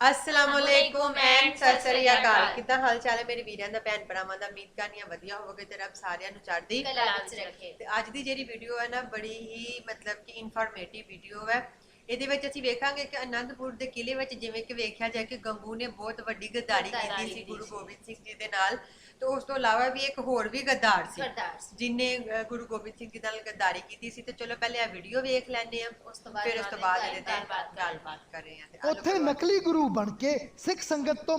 ਅਸਲਾਮੁਅਲੈਕੁਮ and Sat Sri ਅਕਾਲ। ਕਿੱਦਾਂ ਹਾਲ ਚਾਲ ਹੈ ਮੇਰੇ ਵੀਰਾਂ ਦਾ ਭੈਣ ਭਰਾਵਾਂ ਦਾ? ਉਮੀਦ ਕਰਨੀ ਆ ਵਧੀਆ ਹੋਵੋਗੇ ਤੇ ਰੱਬ ਸਾਰਿਆਂ ਨੂੰ ਚੜ੍ਹਦੀ ਕਲਾ ਵਿੱਚ ਰੱਖੇ। ਤੇ ਅੱਜ ਦੀ ਜਿਹੜੀ ਵੀਡੀਓ ਹੈ ਨਾ ਬੜੀ ਹੀ ਮਤਲਬ ਕਿ ਇਨਫੋਰਮੇਟਿਵ ਵੀਡੀਓ ਹੈ। ਇਹਦੇ ਵਿੱਚ ਅਸੀਂ ਵੇਖਾਂਗੇ ਕਿ ਆਨੰਦਪੁਰ ਦੇ ਕਿਲੇ ਵਿੱਚ ਜਿਵੇਂ ਕਿ ਵੇਖਿਆ ਜਾਏ ਕਿ ਗੰਗੂ ਨੇ ਬਹੁਤ ਵੱਡੀ ਗੱਦਾਰੀ ਕੀਤੀ ਸੀ ਗੁਰੂ। ਗੋਬਿੰਦ ਸਿੰਘ ਜੀ ਦੇ ਨਾਲ। ਤੇ ਉਸ ਤੋਂ ਇਲਾਵਾ ਵੀ ਇੱਕ ਹੋਰ ਵੀ ਗੱਦਾਰ ਸੀ ਗੱਦਾਰ ਸੀ। ਜਿਨੇ ਗੁਰੂ ਗੋਬਿੰਦ ਸਿੰਘ ਜੀ ਨਾਲ ਗੱਦਾਰੀ ਕੀਤੀ ਸੀ ਤੇ ਚਲੋ ਪਹਿਲੇ ਆ ਵੀਡੀਓ ਵੇਖ ਲੈਂਦੇ ਆ ਉਸ ਤੋਂ ਬਾਅਦ ਫਿਰ ਉਸ ਤੋਂ ਬਾਅਦ ਇਹਦੇ ਤੇ ਗੱਲਬਾਤ ਕਰ ਰਹੇ ਆ ਉੱਥੇ। ਨਕਲੀ ਗੁਰੂ ਬਣ ਕੇ ਸਿੱਖ ਸੰਗਤ ਤੋਂ